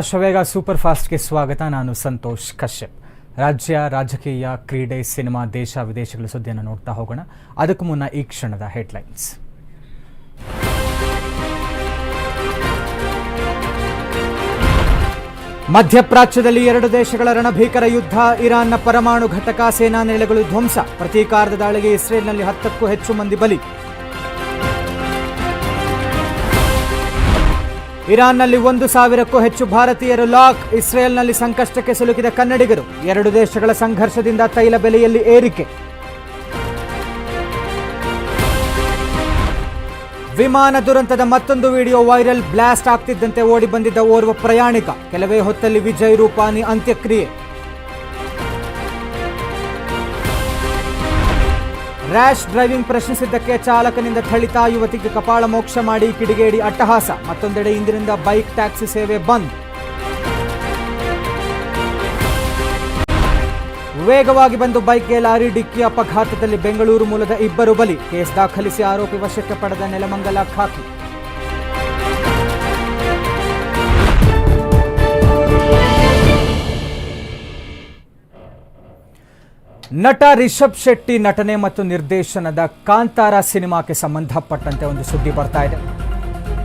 ಶವೇಗ super ಫಾಸ್ಟ್ಗೆ ಸ್ವಾಗತ. ನಾನು ಸಂತೋಷ್ ಕಶ್ಯಪ್. ರಾಜ್ಯ ರಾಜಕೀಯ ಕ್ರೀಡೆ, ಸಿನಿಮಾ, ದೇಶ, ವಿದೇಶಗಳ ಸುದ್ದಿಯನ್ನು ನೋಡ್ತಾ ಹೋಗೋಣ. ಅದಕ್ಕೂ ಮುನ್ನ ಈ ಕ್ಷಣದ ಹೆಡ್ಲೈನ್ಸ್. ಮಧ್ಯಪ್ರಾಚ್ಯದಲ್ಲಿ ಎರಡು ದೇಶಗಳ ರಣಭೀಕರ ಯುದ್ಧ, ಇರಾನ್ನ ಪರಮಾಣು ಘಟಕ ಸೇನಾ ನೆಲೆಗಳು ಧ್ವಂಸ. ಪ್ರತೀಕಾರದ ದಾಳಿಗೆ ಇಸ್ರೇಲ್ನಲ್ಲಿ ಹತ್ತಕ್ಕೂ ಹೆಚ್ಚು ಮಂದಿ ಬಲಿ. ಇರಾನ್ನಲ್ಲಿ ಒಂದು ಸಾವಿರಕ್ಕೂ ಹೆಚ್ಚು ಭಾರತೀಯರು ಲಾಕ್, ಇಸ್ರೇಲ್ನಲ್ಲಿ ಸಂಕಷ್ಟಕ್ಕೆ ಸಿಲುಕಿದ ಕನ್ನಡಿಗರು, ಎರಡು ದೇಶಗಳ ಸಂಘರ್ಷದಿಂದ ತೈಲ ಬೆಲೆಯಲ್ಲಿ ಏರಿಕೆ. ವಿಮಾನ ದುರಂತದ ಮತ್ತೊಂದು ವಿಡಿಯೋ ವೈರಲ್, ಬ್ಲಾಸ್ಟ್ ಆಗ್ತಿದ್ದಂತೆ ಓಡಿ ಬಂದಿದ್ದ ಓರ್ವ ಪ್ರಯಾಣಿಕ. ಕೆಲವೇ ಹೊತ್ತಲ್ಲಿ ವಿಜಯ್ ರೂಪಾನಿ ಅಂತ್ಯಕ್ರಿಯೆ. ರ್ಯಾಶ್ ಡ್ರೈವಿಂಗ್ ಪ್ರಶ್ನಿಸಿದ್ದಕ್ಕೆ ಚಾಲಕನಿಂದ ಥಳಿತ, ಯುವತಿಗೆ ಕಪಾಳ ಮೋಕ್ಷ ಮಾಡಿ ಕಿಡಿಗೇಡಿ ಅಟ್ಟಹಾಸ. ಮತ್ತೊಂದೆಡೆ ಇಂದಿನಿಂದ ಬೈಕ್, ಟ್ಯಾಕ್ಸಿ ಸೇವೆ ಬಂದ್. ವೇಗವಾಗಿ ಬಂದು ಬೈಕ್ಗೆ ಲಾರಿ, ಡಿಕ್ಕಿ, ಅಪಘಾತದಲ್ಲಿ ಬೆಂಗಳೂರು ಮೂಲದ ಇಬ್ಬರು ಬಲಿ. ಕೇಸ್ ದಾಖಲಿಸಿ ಆರೋಪಿ ವಶಕ್ಕೆ ಪಡೆದ ನೆಲಮಂಗಲ ಖಾಕಿ. ನಟ ರಿಷಬ್ ಶೆಟ್ಟಿ ನಟನೆ ಮತ್ತು ನಿರ್ದೇಶನದ ಕಾಂತಾರ ಸಿನಿಮಾಕ್ಕೆ ಸಂಬಂಧಪಟ್ಟಂತೆ ಒಂದು ಸುದ್ದಿ ಬರ್ತಾ ಇದೆ.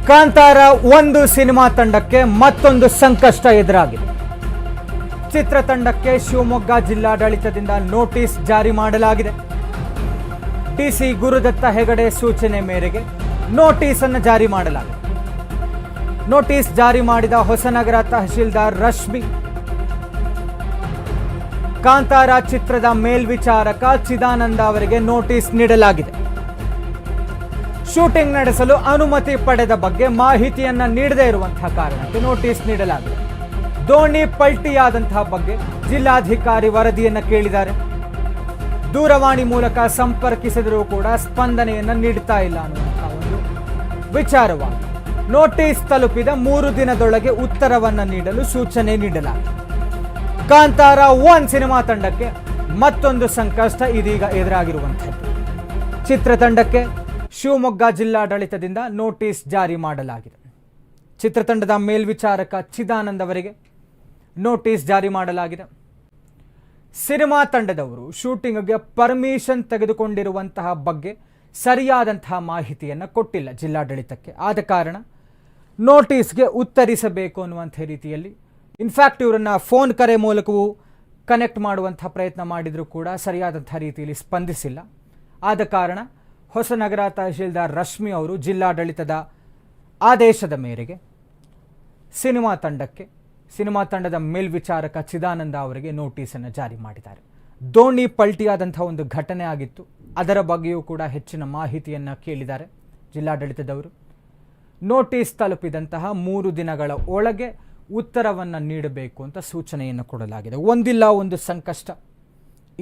ಕಾಂತಾರ ಒಂದು ಸಿನಿಮಾ ತಂಡಕ್ಕೆ ಮತ್ತೊಂದು ಸಂಕಷ್ಟ ಎದುರಾಗಿದೆ. ಚಿತ್ರತಂಡಕ್ಕೆ ಶಿವಮೊಗ್ಗ ಜಿಲ್ಲಾಡಳಿತದಿಂದ ನೋಟಿಸ್ ಜಾರಿ ಮಾಡಲಾಗಿದೆ. ಟಿಸಿ ಗುರುದತ್ತ ಹೆಗಡೆ ಸೂಚನೆ ಮೇರೆಗೆ ನೋಟಿಸ್ ಅನ್ನು ಜಾರಿ ಮಾಡಲಾಗಿದೆ. ನೋಟಿಸ್ ಜಾರಿ ಮಾಡಿದ ಹೊಸನಗರ ತಹಶೀಲ್ದಾರ್ ರಶ್ಮಿ ಕಾಂತಾರ ಚಿತ್ರದ ಮೇಲ್ವಿಚಾರಕ ಚಿದಾನಂದ ಅವರಿಗೆ ನೋಟಿಸ್ ನೀಡಲಾಗಿದೆ. ಶೂಟಿಂಗ್ ನಡೆಸಲು ಅನುಮತಿ ಪಡೆದ ಬಗ್ಗೆ ಮಾಹಿತಿಯನ್ನ ನೀಡದೇ ಇರುವಂತಹ ಕಾರಣಕ್ಕೆ ನೋಟಿಸ್ ನೀಡಲಾಗಿದೆ. ದೋಣಿ ಪಲ್ಟಿಯಾದಂತಹ ಬಗ್ಗೆ ಜಿಲ್ಲಾಧಿಕಾರಿ ವರದಿಯನ್ನ ಕೇಳಿದ್ದಾರೆ. ದೂರವಾಣಿ ಮೂಲಕ ಸಂಪರ್ಕಿಸಿದರೂ ಕೂಡ ಸ್ಪಂದನೆಯನ್ನ ನೀಡ್ತಾ ಇಲ್ಲ ಅನ್ನುವಂತಹ ಒಂದು ವಿಚಾರವಾಗಿ ನೋಟಿಸ್ ತಲುಪಿದ ಮೂರು ದಿನದೊಳಗೆ ಉತ್ತರವನ್ನು ನೀಡಲು ಸೂಚನೆ ನೀಡಲಾಗಿದೆ. ಕಾಂತಾರ ಒನ್ ಸಿನಿಮಾ ತಂಡಕ್ಕೆ ಮತ್ತೊಂದು ಸಂಕಷ್ಟ ಇದೀಗ ಎದುರಾಗಿರುವಂಥದ್ದು. ಚಿತ್ರತಂಡಕ್ಕೆ ಶಿವಮೊಗ್ಗ ಜಿಲ್ಲಾಡಳಿತದಿಂದ ನೋಟಿಸ್ ಜಾರಿ ಮಾಡಲಾಗಿದೆ. ಚಿತ್ರತಂಡದ ಮೇಲ್ವಿಚಾರಕ ಚಿದಾನಂದ್ ಅವರಿಗೆ ನೋಟಿಸ್ ಜಾರಿ ಮಾಡಲಾಗಿದೆ. ಸಿನಿಮಾ ತಂಡದವರು ಶೂಟಿಂಗ್ಗೆ ಪರ್ಮಿಷನ್ ತೆಗೆದುಕೊಂಡಿರುವಂತಹ ಬಗ್ಗೆ ಸರಿಯಾದಂತಹ ಮಾಹಿತಿಯನ್ನು ಕೊಟ್ಟಿಲ್ಲ ಜಿಲ್ಲಾಡಳಿತಕ್ಕೆ. ಆದ ಕಾರಣ ನೋಟಿಸ್ಗೆ ಉತ್ತರಿಸಬೇಕು ಅನ್ನುವಂಥ ರೀತಿಯಲ್ಲಿ ಇನ್ಫ್ಯಾಕ್ಟ್ ಇವರನ್ನು ಫೋನ್ ಕರೆ ಮೂಲಕವೂ ಕನೆಕ್ಟ್ ಮಾಡುವಂಥ ಪ್ರಯತ್ನ ಮಾಡಿದರೂ ಕೂಡ ಸರಿಯಾದಂಥ ರೀತಿಯಲ್ಲಿ ಸ್ಪಂದಿಸಿಲ್ಲ. ಆದ ಕಾರಣ ಹೊಸನಗರ ತಹಶೀಲ್ದಾರ್ ರಶ್ಮಿ ಅವರು ಜಿಲ್ಲಾಡಳಿತದ ಆದೇಶದ ಮೇರೆಗೆ ಸಿನಿಮಾ ತಂಡಕ್ಕೆ, ಸಿನಿಮಾ ತಂಡದ ಮೇಲ್ವಿಚಾರಕ ಚಿದಾನಂದ ಅವರಿಗೆ ನೋಟಿಸನ್ನು ಜಾರಿ ಮಾಡಿದ್ದಾರೆ. ದೋಣಿ ಪಲ್ಟಿಯಾದಂಥ ಒಂದು ಘಟನೆ ಆಗಿತ್ತು. ಅದರ ಬಗ್ಗೆಯೂ ಕೂಡ ಹೆಚ್ಚಿನ ಮಾಹಿತಿಯನ್ನು ಕೇಳಿದ್ದಾರೆ ಜಿಲ್ಲಾಡಳಿತದವರು. ನೋಟಿಸ್ ತಲುಪಿದಂತಹ ಮೂರು ದಿನಗಳ ಒಳಗೆ ಉತ್ತರವನ್ನು ನೀಡಬೇಕು ಅಂತ ಸೂಚನೆಯನ್ನು ಕೊಡಲಾಗಿದೆ. ಒಂದಿಲ್ಲ, ಒಂದು ಸಂಕಷ್ಟ.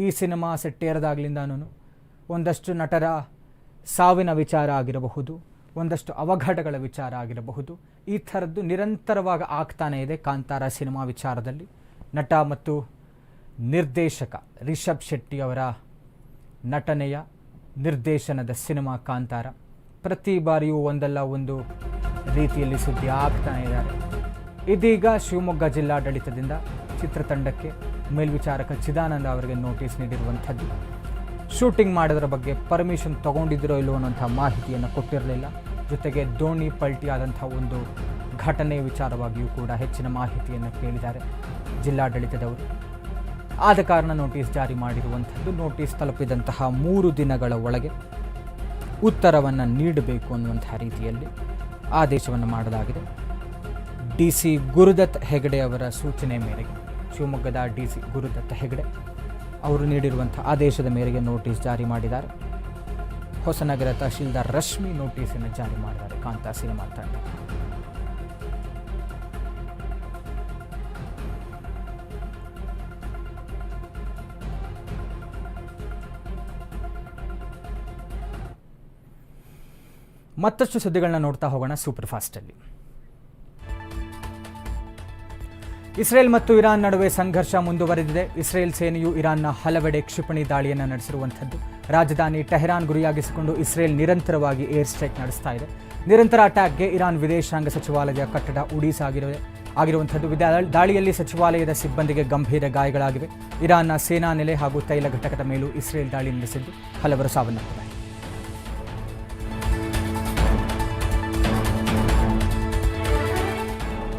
ಈ ಸಿನಿಮಾ ಸೆಟ್ಟೇರದಾಗ್ಲಿಂದನೂ ಒಂದಷ್ಟು ನಟರ ಸಾವಿನ ವಿಚಾರ ಆಗಿರಬಹುದು, ಒಂದಷ್ಟು ಅವಘಡಗಳ ವಿಚಾರ ಆಗಿರಬಹುದು. ಈ ಥರದ್ದು ನಿರಂತರವಾಗಿ ಆಗ್ತಾನೇ ಇದೆ ಕಾಂತಾರ ಸಿನಿಮಾ ವಿಚಾರದಲ್ಲಿ. ನಟ ಮತ್ತು ನಿರ್ದೇಶಕ ರಿಷಬ್ ಶೆಟ್ಟಿ ಅವರ ನಟನೆಯ ನಿರ್ದೇಶನದ ಸಿನಿಮಾ ಕಾಂತಾರ. ಪ್ರತಿ ಬಾರಿಯೂ ಒಂದಲ್ಲ, ಒಂದು ರೀತಿಯಲ್ಲಿ ಸುದ್ದಿ ಆಗ್ತಾನೆ ಇದ್ದಾರೆ. ಇದೀಗ ಶಿವಮೊಗ್ಗ ಜಿಲ್ಲಾಡಳಿತದಿಂದ ಚಿತ್ರತಂಡಕ್ಕೆ ಮೇಲ್ವಿಚಾರಕ ಚಿದಾನಂದ ಅವರಿಗೆ ನೋಟಿಸ್ ನೀಡಿರುವಂಥದ್ದು. ಶೂಟಿಂಗ್ ಮಾಡೋದ್ರ ಬಗ್ಗೆ ಪರ್ಮಿಷನ್ ತಗೊಂಡಿದ್ದಿರೋ ಇಲ್ಲೋ ಅನ್ನೋಂಥ ಮಾಹಿತಿಯನ್ನು ಕೊಟ್ಟಿರಲಿಲ್ಲ. ಜೊತೆಗೆ ದೋಣಿ ಪಲ್ಟಿ ಆದಂಥ ಒಂದು ಘಟನೆ ವಿಚಾರವಾಗಿಯೂ ಕೂಡ ಹೆಚ್ಚಿನ ಮಾಹಿತಿಯನ್ನು ಕೇಳಿದ್ದಾರೆ ಜಿಲ್ಲಾಡಳಿತದವರು. ಆದ ಕಾರಣ ನೋಟಿಸ್ ಜಾರಿ ಮಾಡಿರುವಂಥದ್ದು. ನೋಟಿಸ್ ತಲುಪಿದಂತಹ ಮೂರು ದಿನಗಳ ಒಳಗೆ ಉತ್ತರವನ್ನು ನೀಡಬೇಕು ಅನ್ನುವಂಥ ರೀತಿಯಲ್ಲಿ ಆದೇಶವನ್ನು ಮಾಡಲಾಗಿದೆ. ಡಿ ಸಿ ಗುರುದತ್ ಹೆಗಡೆ ಅವರ ಸೂಚನೆ ಮೇರೆಗೆ. ಶಿವಮೊಗ್ಗದ ಡಿ ಸಿ ಗುರುದತ್ ಹೆಗಡೆ ಅವರು ನೀಡಿರುವಂಥ ಆದೇಶದ ಮೇರೆಗೆ ನೋಟಿಸ್ ಜಾರಿ ಮಾಡಿದ್ದಾರೆ. ಹೊಸನಗರ ತಹಶೀಲ್ದಾರ್ ರಶ್ಮಿ ನೋಟಿಸನ್ನು ಜಾರಿ ಮಾಡಿದ್ದಾರೆ. ಕಾಂತಾ ಸಿನಿಮಾ ತಂಡ. ಮತ್ತಷ್ಟು ಸುದ್ದಿಗಳನ್ನ ನೋಡ್ತಾ ಹೋಗೋಣ ಸೂಪರ್ ಫಾಸ್ಟಲ್ಲಿ ಇಸ್ರೇಲ್ ಮತ್ತು ಇರಾನ್ ನಡುವೆ ಸಂಘರ್ಷ ಮುಂದುವರೆದಿದೆ. ಇಸ್ರೇಲ್ ಸೇನೆಯು ಇರಾನ್ನ ಹಲವೆಡೆ ಕ್ಷಿಪಣಿ ದಾಳಿಯನ್ನು ನಡೆಸಿರುವಂಥದ್ದು. ರಾಜಧಾನಿ ಟೆಹರಾನ್ ಗುರಿಯಾಗಿಸಿಕೊಂಡು ಇಸ್ರೇಲ್ ನಿರಂತರವಾಗಿ ಏರ್ ಸ್ಟ್ರೈಕ್ ನಡೆಸ್ತಾ ಇದೆ. ನಿರಂತರ ಅಟ್ಯಾಕ್ಗೆ ಇರಾನ್ ವಿದೇಶಾಂಗ ಸಚಿವಾಲಯದ ಕಟ್ಟಡ ಉಡೀಸಾಗಿರುವೆ ಆಗಿರುವಂಥದ್ದು. ದಾಳಿಯಲ್ಲಿ ಸಚಿವಾಲಯದ ಸಿಬ್ಬಂದಿಗೆ ಗಂಭೀರ ಗಾಯಗಳಾಗಿವೆ. ಇರಾನ್ನ ಸೇನಾ ನೆಲೆ ಹಾಗೂ ತೈಲ ಘಟಕದ ಮೇಲೂ ಇಸ್ರೇಲ್ ದಾಳಿ ನಡೆಸಿದ್ದು ಹಲವರು ಸಾವನ್ನಪ್ಪಿದ್ದಾರೆ.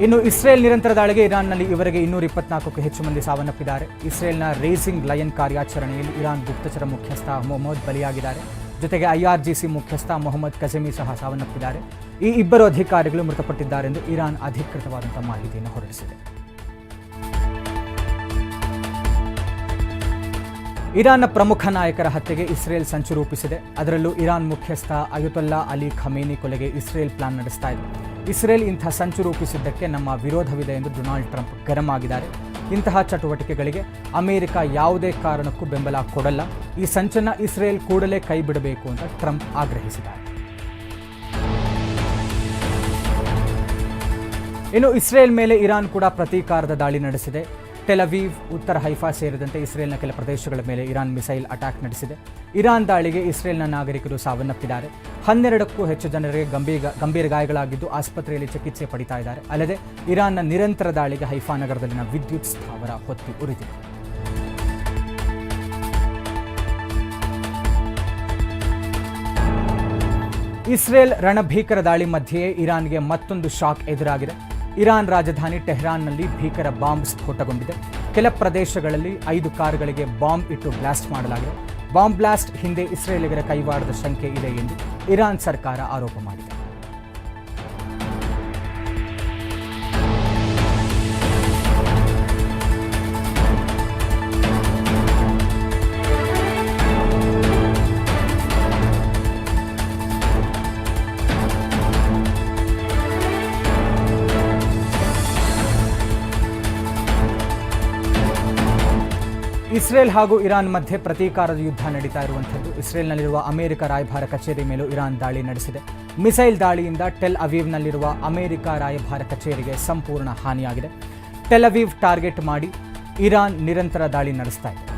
ಇನ್ನು ಇಸ್ರೇಲ್ ನಿರಂತರ ದಾಳಿಗೆ ಇರಾನ್ನಲ್ಲಿ ಇವರೆಗೆ ಇನ್ನೂರ ಇಪ್ಪತ್ನಾಲ್ಕಕ್ಕೂ ಹೆಚ್ಚು ಮಂದಿ ಸಾವನ್ನಪ್ಪಿದ್ದಾರೆ. ಇಸ್ರೇಲ್ನ ರೇಸಿಂಗ್ ಲಯನ್ ಕಾರ್ಯಾಚರಣೆಯಲ್ಲಿ ಇರಾನ್ ಗುಪ್ತಚರ ಮುಖ್ಯಸ್ಥ ಮೊಹಮ್ಮದ್ ಬಲಿಯಾಗಿದ್ದಾರೆ. ಜೊತೆಗೆ ಐಆರ್ಜಿಸಿ ಮುಖ್ಯಸ್ಥ ಮೊಹಮ್ಮದ್ ಕಜಮಿ ಸಹ ಸಾವನ್ನಪ್ಪಿದ್ದಾರೆ. ಈ ಇಬ್ಬರು ಅಧಿಕಾರಿಗಳು ಮೃತಪಟ್ಟಿದ್ದಾರೆಂದು ಇರಾನ್ ಅಧಿಕೃತವಾದಂಥ ಮಾಹಿತಿಯನ್ನು ಹೊರಡಿಸಿದೆ. ಇರಾನ್ನ ಪ್ರಮುಖ ನಾಯಕರ ಹತ್ಯೆಗೆ ಇಸ್ರೇಲ್ ಸಂಚು ರೂಪಿಸಿದೆ. ಅದರಲ್ಲೂ ಇರಾನ್ ಮುಖ್ಯಸ್ಥ ಅಯುತುಲ್ಲಾ ಅಲಿ ಖಮೇನಿ ಕೊಲೆಗೆ ಇಸ್ರೇಲ್ ಪ್ಲಾನ್ ನಡೆಸ್ತಾ ಇದೆ. ಇಸ್ರೇಲ್ ಇಂತಹ ಸಂಚು ರೂಪಿಸಿದ್ದಕ್ಕೆ ನಮ್ಮ ವಿರೋಧವಿದೆ ಎಂದು ಡೊನಾಲ್ಡ್ ಟ್ರಂಪ್ ಗರಂ ಆಗಿದ್ದಾರೆ. ಇಂತಹ ಚಟುವಟಿಕೆಗಳಿಗೆ ಅಮೆರಿಕ ಯಾವುದೇ ಕಾರಣಕ್ಕೂ ಬೆಂಬಲ ಕೊಡಲ್ಲ. ಈ ಸಂಚನ್ನ ಇಸ್ರೇಲ್ ಕೂಡಲೇ ಕೈ ಬಿಡಬೇಕು ಅಂತ ಟ್ರಂಪ್ ಆಗ್ರಹಿಸಿದ್ದಾರೆ. ಇನ್ನು ಇಸ್ರೇಲ್ ಮೇಲೆ ಇರಾನ್ ಕೂಡ ಪ್ರತೀಕಾರದ ದಾಳಿ ನಡೆಸಿದೆ. ಟೆಲವೀವ್ ಉತ್ತರ ಹೈಫಾ ಸೇರಿದಂತೆ ಇಸ್ರೇಲ್ನ ಕೆಲ ಪ್ರದೇಶಗಳ ಮೇಲೆ ಇರಾನ್ ಮಿಸೈಲ್ ಅಟ್ಯಾಕ್ ನಡೆಸಿದೆ. ಇರಾನ್ ದಾಳಿಗೆ ಇಸ್ರೇಲ್ನ ನಾಗರಿಕರು ಸಾವನ್ನಪ್ಪಿದ್ದಾರೆ. ಹನ್ನೆರಡಕ್ಕೂ ಹೆಚ್ಚು ಜನರಿಗೆ ಗಂಭೀರ ಗಂಭೀರ ಗಾಯಗಳಾಗಿದ್ದು ಆಸ್ಪತ್ರೆಯಲ್ಲಿ ಚಿಕಿತ್ಸೆ ಪಡಿತಾ ಇದ್ದಾರೆ. ಅಲ್ಲದೆ ಇರಾನ್ನ ನಿರಂತರ ದಾಳಿಗೆ ಹೈಫಾ ನಗರದಲ್ಲಿನ ವಿದ್ಯುತ್ ಸ್ಥಾವರ ಹೊತ್ತಿ ಉರಿದಿದೆ. ಇಸ್ರೇಲ್ ರಣಭೀಕರ ದಾಳಿ ಮಧ್ಯೆಯೇ ಇರಾನ್ಗೆ ಮತ್ತೊಂದು ಶಾಕ್ ಎದುರಾಗಿದೆ. ಇರಾನ್ ರಾಜಧಾನಿ ಟೆಹ್ರಾನ್ನಲ್ಲಿ ಭೀಕರ ಬಾಂಬ್ ಸ್ಫೋಟಗೊಂಡಿದೆ. ಕೆಲ ಪ್ರದೇಶಗಳಲ್ಲಿ ಐದು ಕಾರುಗಳಿಗೆ ಬಾಂಬ್ ಇಟ್ಟು ಬ್ಲಾಸ್ಟ್ ಮಾಡಲಾಗಿದೆ. ಬಾಂಬ್ ಬ್ಲಾಸ್ಟ್ ಹಿಂದೆ ಇಸ್ರೇಲಿಗರ ಕೈವಾಡದ ಶಂಕೆ ಇದೆ ಎಂದು ಇರಾನ್ ಸರ್ಕಾರ ಆರೋಪ ಮಾಡಿದೆ. ಇಸ್ರೇಲ್ ಹಾಗೂ ಇರಾನ್ ಮಧ್ಯೆ ಪ್ರತೀಕಾರದ ಯುದ್ಧ ನಡೀತಾ ಇರುವಂಥದ್ದು. ಇಸ್ರೇಲ್ನಲ್ಲಿರುವ ಅಮೆರಿಕ ರಾಯಭಾರ ಕಚೇರಿ ಮೇಲೂ ಇರಾನ್ ದಾಳಿ ನಡೆಸಿದೆ. ಮಿಸೈಲ್ ದಾಳಿಯಿಂದ ಟೆಲ್ ಅವೀವ್ನಲ್ಲಿರುವ ಅಮೆರಿಕ ರಾಯಭಾರ ಕಚೇರಿಗೆ ಸಂಪೂರ್ಣ ಹಾನಿಯಾಗಿದೆ. ಟೆಲ್ ಅವೀವ್ ಟಾರ್ಗೆಟ್ ಮಾಡಿ ಇರಾನ್ ನಿರಂತರ ದಾಳಿ ನಡೆಸ್ತಾ ಇದೆ.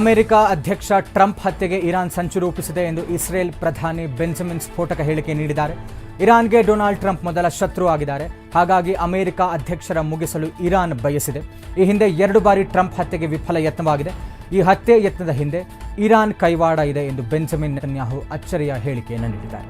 ಅಮೆರಿಕ ಅಧ್ಯಕ್ಷ ಟ್ರಂಪ್ ಹತ್ಯೆಗೆ ಇರಾನ್ ಸಂಚು ರೂಪಿಸಿದೆ ಎಂದು ಇಸ್ರೇಲ್ ಪ್ರಧಾನಿ ಬೆಂಜಮಿನ್ ಸ್ಫೋಟಕ ಹೇಳಿಕೆ ನೀಡಿದ್ದಾರೆ. ಇರಾನ್ಗೆ ಡೊನಾಲ್ಡ್ ಟ್ರಂಪ್ ಮೊದಲ ಶತ್ರು ಆಗಿದ್ದಾರೆ. ಹಾಗಾಗಿ ಅಮೆರಿಕ ಅಧ್ಯಕ್ಷರ ಮುಗಿಸಲು ಇರಾನ್ ಬಯಸಿದೆ. ಈ ಹಿಂದೆ ಎರಡು ಬಾರಿ ಟ್ರಂಪ್ ಹತ್ಯೆಗೆ ವಿಫಲ ಯತ್ನವಾಗಿದೆ. ಈ ಹತ್ಯೆ ಯತ್ನದ ಹಿಂದೆ ಇರಾನ್ ಕೈವಾಡ ಇದೆ ಎಂದು ಬೆಂಜಮಿನ್ ನೆತನ್ಯಾಹು ಅಚ್ಚರಿಯ ಹೇಳಿಕೆಯನ್ನು ನೀಡಿದ್ದಾರೆ.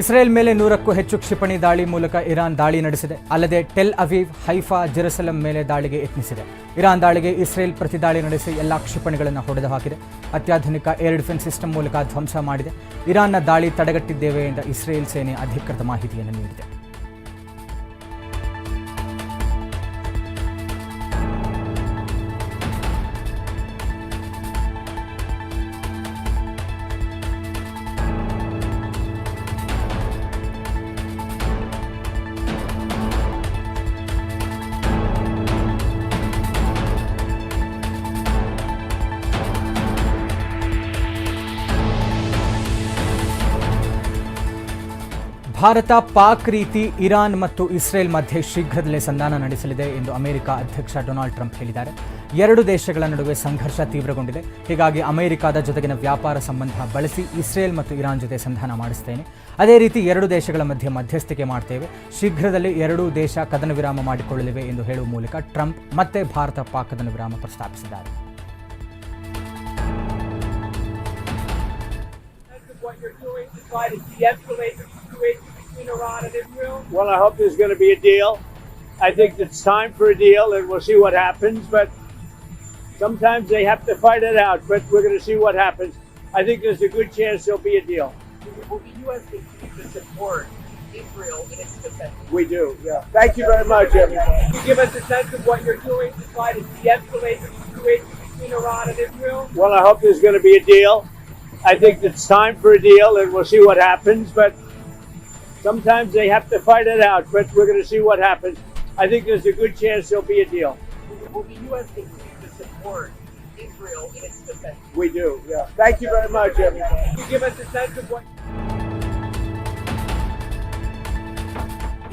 ಇಸ್ರೇಲ್ ಮೇಲೆ ನೂರಕ್ಕೂ ಹೆಚ್ಚು ಕ್ಷಿಪಣಿ ದಾಳಿ ಮೂಲಕ ಇರಾನ್ ದಾಳಿ ನಡೆಸಿದೆ. ಅಲ್ಲದೆ ಟೆಲ್ ಅವೀವ್, ಹೈಫಾ, ಜೆರುಸಲಂ ಮೇಲೆ ದಾಳಿಗೆ ಯತ್ನಿಸಿದೆ. ಇರಾನ್ ದಾಳಿಗೆ ಇಸ್ರೇಲ್ ಪ್ರತಿದಾಳಿ ನಡೆಸಿ ಎಲ್ಲಾ ಕ್ಷಿಪಣಿಗಳನ್ನು ಹೊಡೆದು ಹಾಕಿದೆ. ಅತ್ಯಾಧುನಿಕ ಏರ್ ಡಿಫೆನ್ಸ್ ಸಿಸ್ಟಮ್ ಮೂಲಕ ಧ್ವಂಸ ಮಾಡಿದೆ. ಇರಾನ್ನ ದಾಳಿ ತಡೆಗಟ್ಟಿದ್ದೇವೆ ಎಂದ ಇಸ್ರೇಲ್ ಸೇನೆ ಅಧಿಕೃತ ಮಾಹಿತಿಯನ್ನು ನೀಡಿದೆ. ಭಾರತ, ಪಾಕ್ ರೀತಿ ಇರಾನ್ ಮತ್ತು ಇಸ್ರೇಲ್ ಮಧ್ಯೆ ಶೀಘ್ರದಲ್ಲೇ ಸಂಧಾನ ನಡೆಸಲಿದೆ ಎಂದು ಅಮೆರಿಕ ಅಧ್ಯಕ್ಷ ಡೊನಾಲ್ಡ್ ಟ್ರಂಪ್ ಹೇಳಿದ್ದಾರೆ. ಎರಡು ದೇಶಗಳ ನಡುವೆ ಸಂಘರ್ಷ ತೀವ್ರಗೊಂಡಿದೆ. ಹೀಗಾಗಿ ಅಮೆರಿಕದ ಜೊತೆಗಿನ ವ್ಯಾಪಾರ ಸಂಬಂಧ ಬಳಸಿ ಇಸ್ರೇಲ್ ಮತ್ತು ಇರಾನ್ ಜೊತೆ ಸಂಧಾನ ಮಾಡಿಸ್ತೇನೆ. ಅದೇ ರೀತಿ ಎರಡು ದೇಶಗಳ ಮಧ್ಯೆ ಮಧ್ಯಸ್ಥಿಕೆ ಮಾಡ್ತೇವೆ. ಶೀಘ್ರದಲ್ಲಿ ಎರಡೂ ದೇಶ ಕದನ ವಿರಾಮ ಮಾಡಿಕೊಳ್ಳಲಿವೆ ಎಂದು ಹೇಳುವ ಮೂಲಕ ಟ್ರಂಪ್ ಮತ್ತೆ ಭಾರತ, ಪಾಕ್ ಕದನ ವಿರಾಮ ಪ್ರಸ್ತಾಪಿಸಿದ್ದಾರೆ. Between Iran and Israel? Well, I hope there's going to be a deal. I think it's time for a deal, and we'll see what happens. But sometimes they have to fight it out. But we're going to see what happens. I think there's a good chance there'll be a deal. Will the U.S. continue to support Israel in its defense. We do, yeah. Thank you very much, everybody. Can you give us a sense of what you're doing to try to de-escalate the situation between Iran and Israel? Well, I hope there's going to be a deal. I think it's time for a deal, and we'll see what happens. But sometimes they have to fight it out. But we're going to see what happens. I think there's a good chance there'll be a deal. Will the U.S. continue to support Israel in its defense? We do, yeah. Thank you very much, everybody. Can you give us a sense of what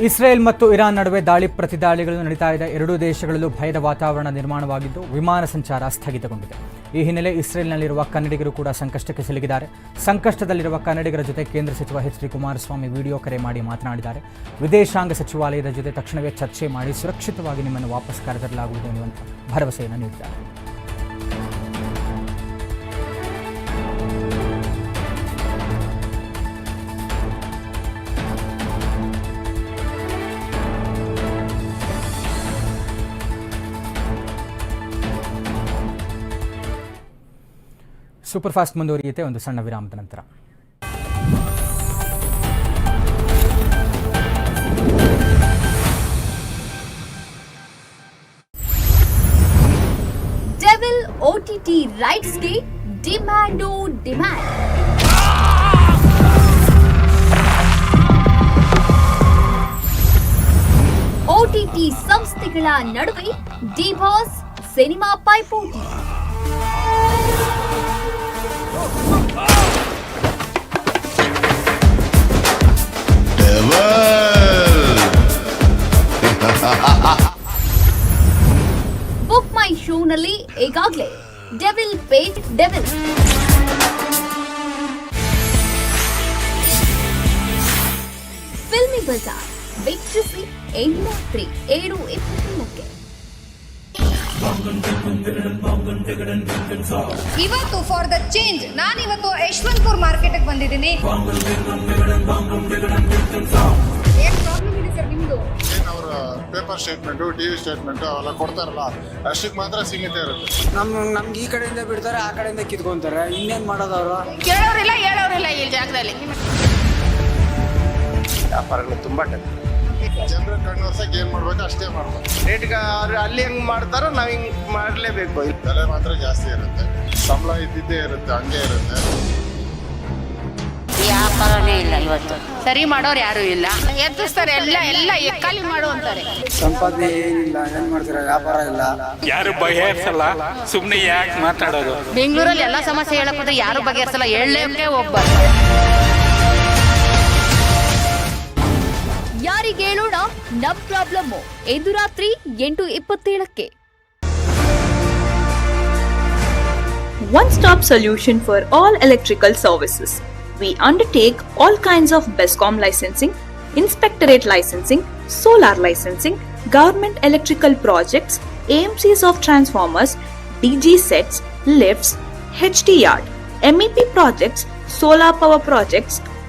Israel ಮತ್ತು Iran ನಡುವೆ ದಾಳಿ ಪ್ರತಿದಾಳಿಗಳು ನಡೀತಾ ಇದೆ ಎರಡೂ ದೇಶಗಳಲ್ಲೂ ಭಯದ ವಾತಾವರಣ ನಿರ್ಮಾಣವಾಗಿದ್ದು ವಿಮಾನ ಸಂಚಾರ ಸ್ಥಗಿತಗೊಂಡಿದೆ ಈ ಹಿನ್ನೆಲೆ ಇಸ್ರೇಲ್ನಲ್ಲಿರುವ ಕನ್ನಡಿಗರು ಕೂಡ ಸಂಕಷ್ಟಕ್ಕೆ ಸಿಲುಕಿದ್ದಾರೆ. ಸಂಕಷ್ಟದಲ್ಲಿರುವ ಕನ್ನಡಿಗರ ಜೊತೆ ಕೇಂದ್ರ ಸಚಿವ ಎಚ್ ಡಿ ಕುಮಾರಸ್ವಾಮಿ ವಿಡಿಯೋ ಕರೆ ಮಾಡಿ ಮಾತನಾಡಿದ್ದಾರೆ. ವಿದೇಶಾಂಗ ಸಚಿವಾಲಯದ ಜೊತೆ ತಕ್ಷಣವೇ ಚರ್ಚೆ ಮಾಡಿ ಸುರಕ್ಷಿತವಾಗಿ ನಿಮ್ಮನ್ನು ವಾಪಸ್ ಕರೆತರಲಾಗುವುದು ಎನ್ನುವಂಥ ಭರವಸೆಯನ್ನು ನೀಡಿದ್ದಾರೆ. ಸೂಪರ್ ಫಾಸ್ಟ್ ಮುಂದುವರಿಯುತ್ತೆ ಒಂದು ಸಣ್ಣ ವಿರಾಮದ ನಂತರ. ಡೆವಿಲ್ ಓಟಿಟಿ ರೈಟ್ಸ್ಗೆ ಡಿಮ್ಯಾಂಡೋ ಡಿಮ್ಯಾಂಡ್ ಓಟಿಟಿ ಸಂಸ್ಥೆಗಳ ನಡುವೆ ಡಿವಾಸ್ ಸಿನಿಮಾ ಪೈಪೋಟಿ. ಬುಕ್ ಮೈ ಶೋನಲ್ಲಿ ಈಗಾಗಲೇ devil page devil filmy bazaar ವೀಕ್ಷಿಸಿ ಎಂಟು ಏಳು ಇಪ್ಪತ್ತೇಳಕ್ಕೆ ಇವತ್ತು ಫಾರ್ ದ ಚೇಂಜ್ ನಾನು ಇವತ್ತು ಯಶವಂತಪುರ್ ಮಾರ್ಕೆಟ್ಗೆ ಬಂದಿದ್ದೀನಿ. ಏನ್ ಪ್ರಾಬ್ಲಮ್ ಇದೆ ಸರ್ ನಿಮ್ದು? ಅವರ paper statement T V statement ಅವೆಲ್ಲ ಕೊಡ್ತಾರಲ್ಲ ಅಷ್ಟಕ್ಕೆ ಮಾತ್ರ ಸೀಮಿತ ಇರುತ್ತೆ. ನಮ್ ನಮ್ಗೆ ಈ ಕಡೆಯಿಂದ ಬಿಡ್ತಾರೆ ಆ ಕಡೆಯಿಂದ ಕಿತ್ಕೊಂತಾರೆ. ಇನ್ನೇನ್ ಮಾಡೋದು ಅವರು ಕೇಳೋರಿಲ್ಲ ಹೇಳೋರಿಲ್ಲ ಈ ಜಾಗದಲ್ಲಿ. ವ್ಯಾಪಾರಗಳು ತುಂಬಾ ಟನ್ ಜನರ ಕಣ್ಣು ಏನ್ ಏನು ಮಾಡ್ಬೇಕು ಅಷ್ಟೇ ಮಾಡ್ಬೇಕು. ರೇಟ್ಗೆ ಅವ್ರು ಅಲ್ಲಿ ಹೆಂಗ್ ಮಾಡ್ತಾರೋ ನಾವು ಹಿಂಗ್ ಮಾಡಲೇಬೇಕು. ಬೆಲೆ ಮಾತ್ರ ಜಾಸ್ತಿ ಇರುತ್ತೆ. ಸಂಬಳ ಇದ್ದಿದ್ದೇ ಇರುತ್ತೆ ಹಂಗೆ ಇರುತ್ತೆ. ವ್ಯಾಪಾರನೇ ಇಲ್ಲ ಇವತ್ತು. ಸರಿ ಮಾಡೋರು ಯಾರು ಇಲ್ಲ. ಎದುರಿಸ್ತಾರೆ ಎಲ್ಲ ಎಲ್ಲ ಎಕ್ಕಾಲಿ ಮಾಡು ಅಂತಾರೆ. ಸಂಪಾದನೆ ಏನಿಲ್ಲ ಏನ್ ಮಾಡ್ತೀರಾ? ವ್ಯಾಪಾರ ಇಲ್ಲ. ಯಾರು ಬಗೆಹರಿಸಲ್ಲ ಸುಮ್ಮನೆ ಯಾಕೆ ಮಾತಾಡೋದು? ಬೆಂಗಳೂರಲ್ಲಿ ಎಲ್ಲ ಸಮಸ್ಯೆ ಹೇಳಕ್ ಹೋದ್ರೆ ಯಾರು ಬಗೆಹರಿಸಲ್ಲ ಹೇಳಲೇಕೆ ಹೋಗ್ಬಾರ್ದು. ಯಾರಿಗೆ ಹೇಳೋಣ ನಮ್ ಪ್ರಾಬ್ಲಮ್ ಇಂದು ರಾತ್ರಿ ಎಂಟು ಇಪ್ಪತ್ತೇಳಕ್ಕೆ one stop solution for all electrical services. We undertake all kinds of BESCOM licensing, inspectorate licensing, solar licensing, government electrical projects, AMCs of transformers, DG sets, lifts, HT yard, MEP projects, solar power projects,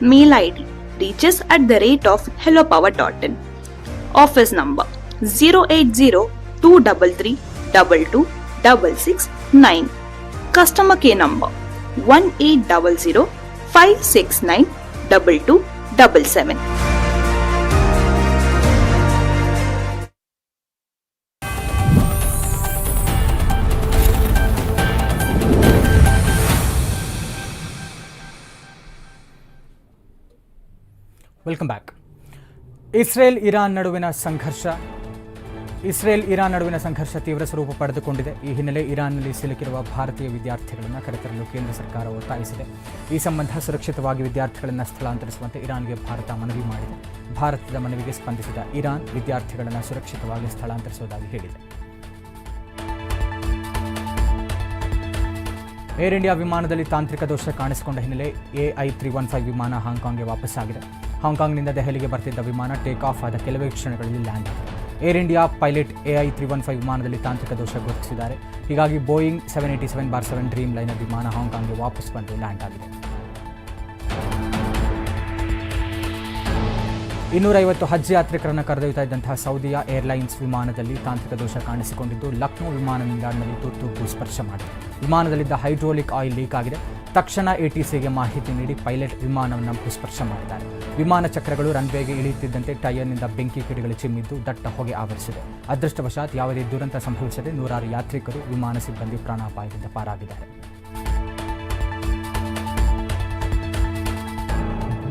Mail ID reaches at the rate of hellopower.in. Office number 080 233 22 Customer care number 1800 569 2277. Welcome back Israel Iran ನಡುವಿನ ಸಂಘರ್ಷ. Israel Iran ನಡುವಿನ ಸಂಘರ್ಷ ತೀವ್ರ ಸ್ವರೂಪ ಪಡೆದುಕೊಂಡಿದೆ. ಈ ಹಿನ್ನೆಲೆ ಇರಾನ್ನಲ್ಲಿ ಸಿಲುಕಿರುವ ಭಾರತೀಯ ವಿದ್ಯಾರ್ಥಿಗಳನ್ನು ಕರೆತರಲು ಕೇಂದ್ರ ಸರ್ಕಾರ ಒತ್ತಾಯಿಸಿದೆ. ಈ ಸಂಬಂಧ ಸುರಕ್ಷಿತವಾಗಿ ವಿದ್ಯಾರ್ಥಿಗಳನ್ನು ಸ್ಥಳಾಂತರಿಸುವಂತೆ ಇರಾನ್ಗೆ ಭಾರತ ಮನವಿ ಮಾಡಿದೆ. ಭಾರತದ ಮನವಿಗೆ ಸ್ಪಂದಿಸಿದ ಇರಾನ್ ವಿದ್ಯಾರ್ಥಿಗಳನ್ನು ಸುರಕ್ಷಿತವಾಗಿ ಸ್ಥಳಾಂತರಿಸುವುದಾಗಿ ಹೇಳಿದೆ. ಏರ್ ಇಂಡಿಯಾ ವಿಮಾನದಲ್ಲಿ ತಾಂತ್ರಿಕ ದೋಷ ಕಾಣಿಸಿಕೊಂಡ ಹಿನ್ನೆಲೆ ಎಐ ತ್ರೀ ಒನ್ ಫೈವ್ ವಿಮಾನ ಹಾಂಗ್ಕಾಂಗ್ಗೆ ವಾಪಸ್ಸಾಗಿದೆ. ಹಾಂಗ್ಕಾಂಗ್ನಿಂದ ದೆಹಲಿಗೆ ಬರ್ತಿದ್ದ ವಿಮಾನ ಟೇಕ್ ಆಫ್ ಆದ ಕೆಲವೇ ಕ್ಷಣಗಳಲ್ಲಿ ಲ್ಯಾಂಡ್ ಆಗಿದೆ. Air India pilot AI three one five ವಿಮಾನದಲ್ಲಿ ತಾಂತ್ರಿಕ ದೋಷ ಗುರುತಿಸಿದ್ದಾರೆ. ಹೀಗಾಗಿ Boeing seven eighty seven bar seven Dreamliner ವಿಮಾನ ಹಾಂಗ್ಕಾಂಗ್ಗೆ ವಾಪಸ್ ಬಂದು ಲ್ಯಾಂಡ್ ಆಗಿದೆ. ಇನ್ನೂರೈವತ್ತು ಹಜ್ ಯಾತ್ರಿಕರನ್ನು ಕರೆದೊಯ್ತಾ ಇದ್ದಂತಹ ಸೌದಿಯ ಏರ್ಲೈನ್ಸ್ ವಿಮಾನದಲ್ಲಿ ತಾಂತ್ರಿಕ ದೋಷ ಕಾಣಿಸಿಕೊಂಡಿದ್ದು ಲಕ್ನೋ ವಿಮಾನ ನಿಲ್ದಾಣದಲ್ಲಿ ತುರ್ತು ಭೂಸ್ಪರ್ಶ ಮಾಡಿದೆ. ವಿಮಾನದಲ್ಲಿದ್ದ ಹೈಡ್ರೋಲಿಕ್ ಆಯಿಲ್ ಲೀಕ್ ಆಗಿದೆ. ತಕ್ಷಣ ಎಟಿಸಿಗೆ ಮಾಹಿತಿ ನೀಡಿ ಪೈಲಟ್ ವಿಮಾನವನ್ನು ಭೂಸ್ಪರ್ಶ ಮಾಡಿದ್ದಾರೆ. ವಿಮಾನ ಚಕ್ರಗಳು ರನ್ವೇಗೆ ಇಳಿಯುತ್ತಿದ್ದಂತೆ ಟೈರ್ನಿಂದ ಬೆಂಕಿ ಕಿಡಿಗಳು ಚಿಮ್ಮಿದ್ದು ದಟ್ಟ ಹೊಗೆ ಆವರಿಸಿದೆ. ಅದೃಷ್ಟವಶಾತ್ ಯಾವುದೇ ದುರಂತ ಸಂಭವಿಸದೆ ನೂರಾರು ಯಾತ್ರಿಕರು ವಿಮಾನ ಸಿಬ್ಬಂದಿ ಪ್ರಾಣಾಪಾಯದಿಂದ ಪಾರಾಗಿದ್ದಾರೆ.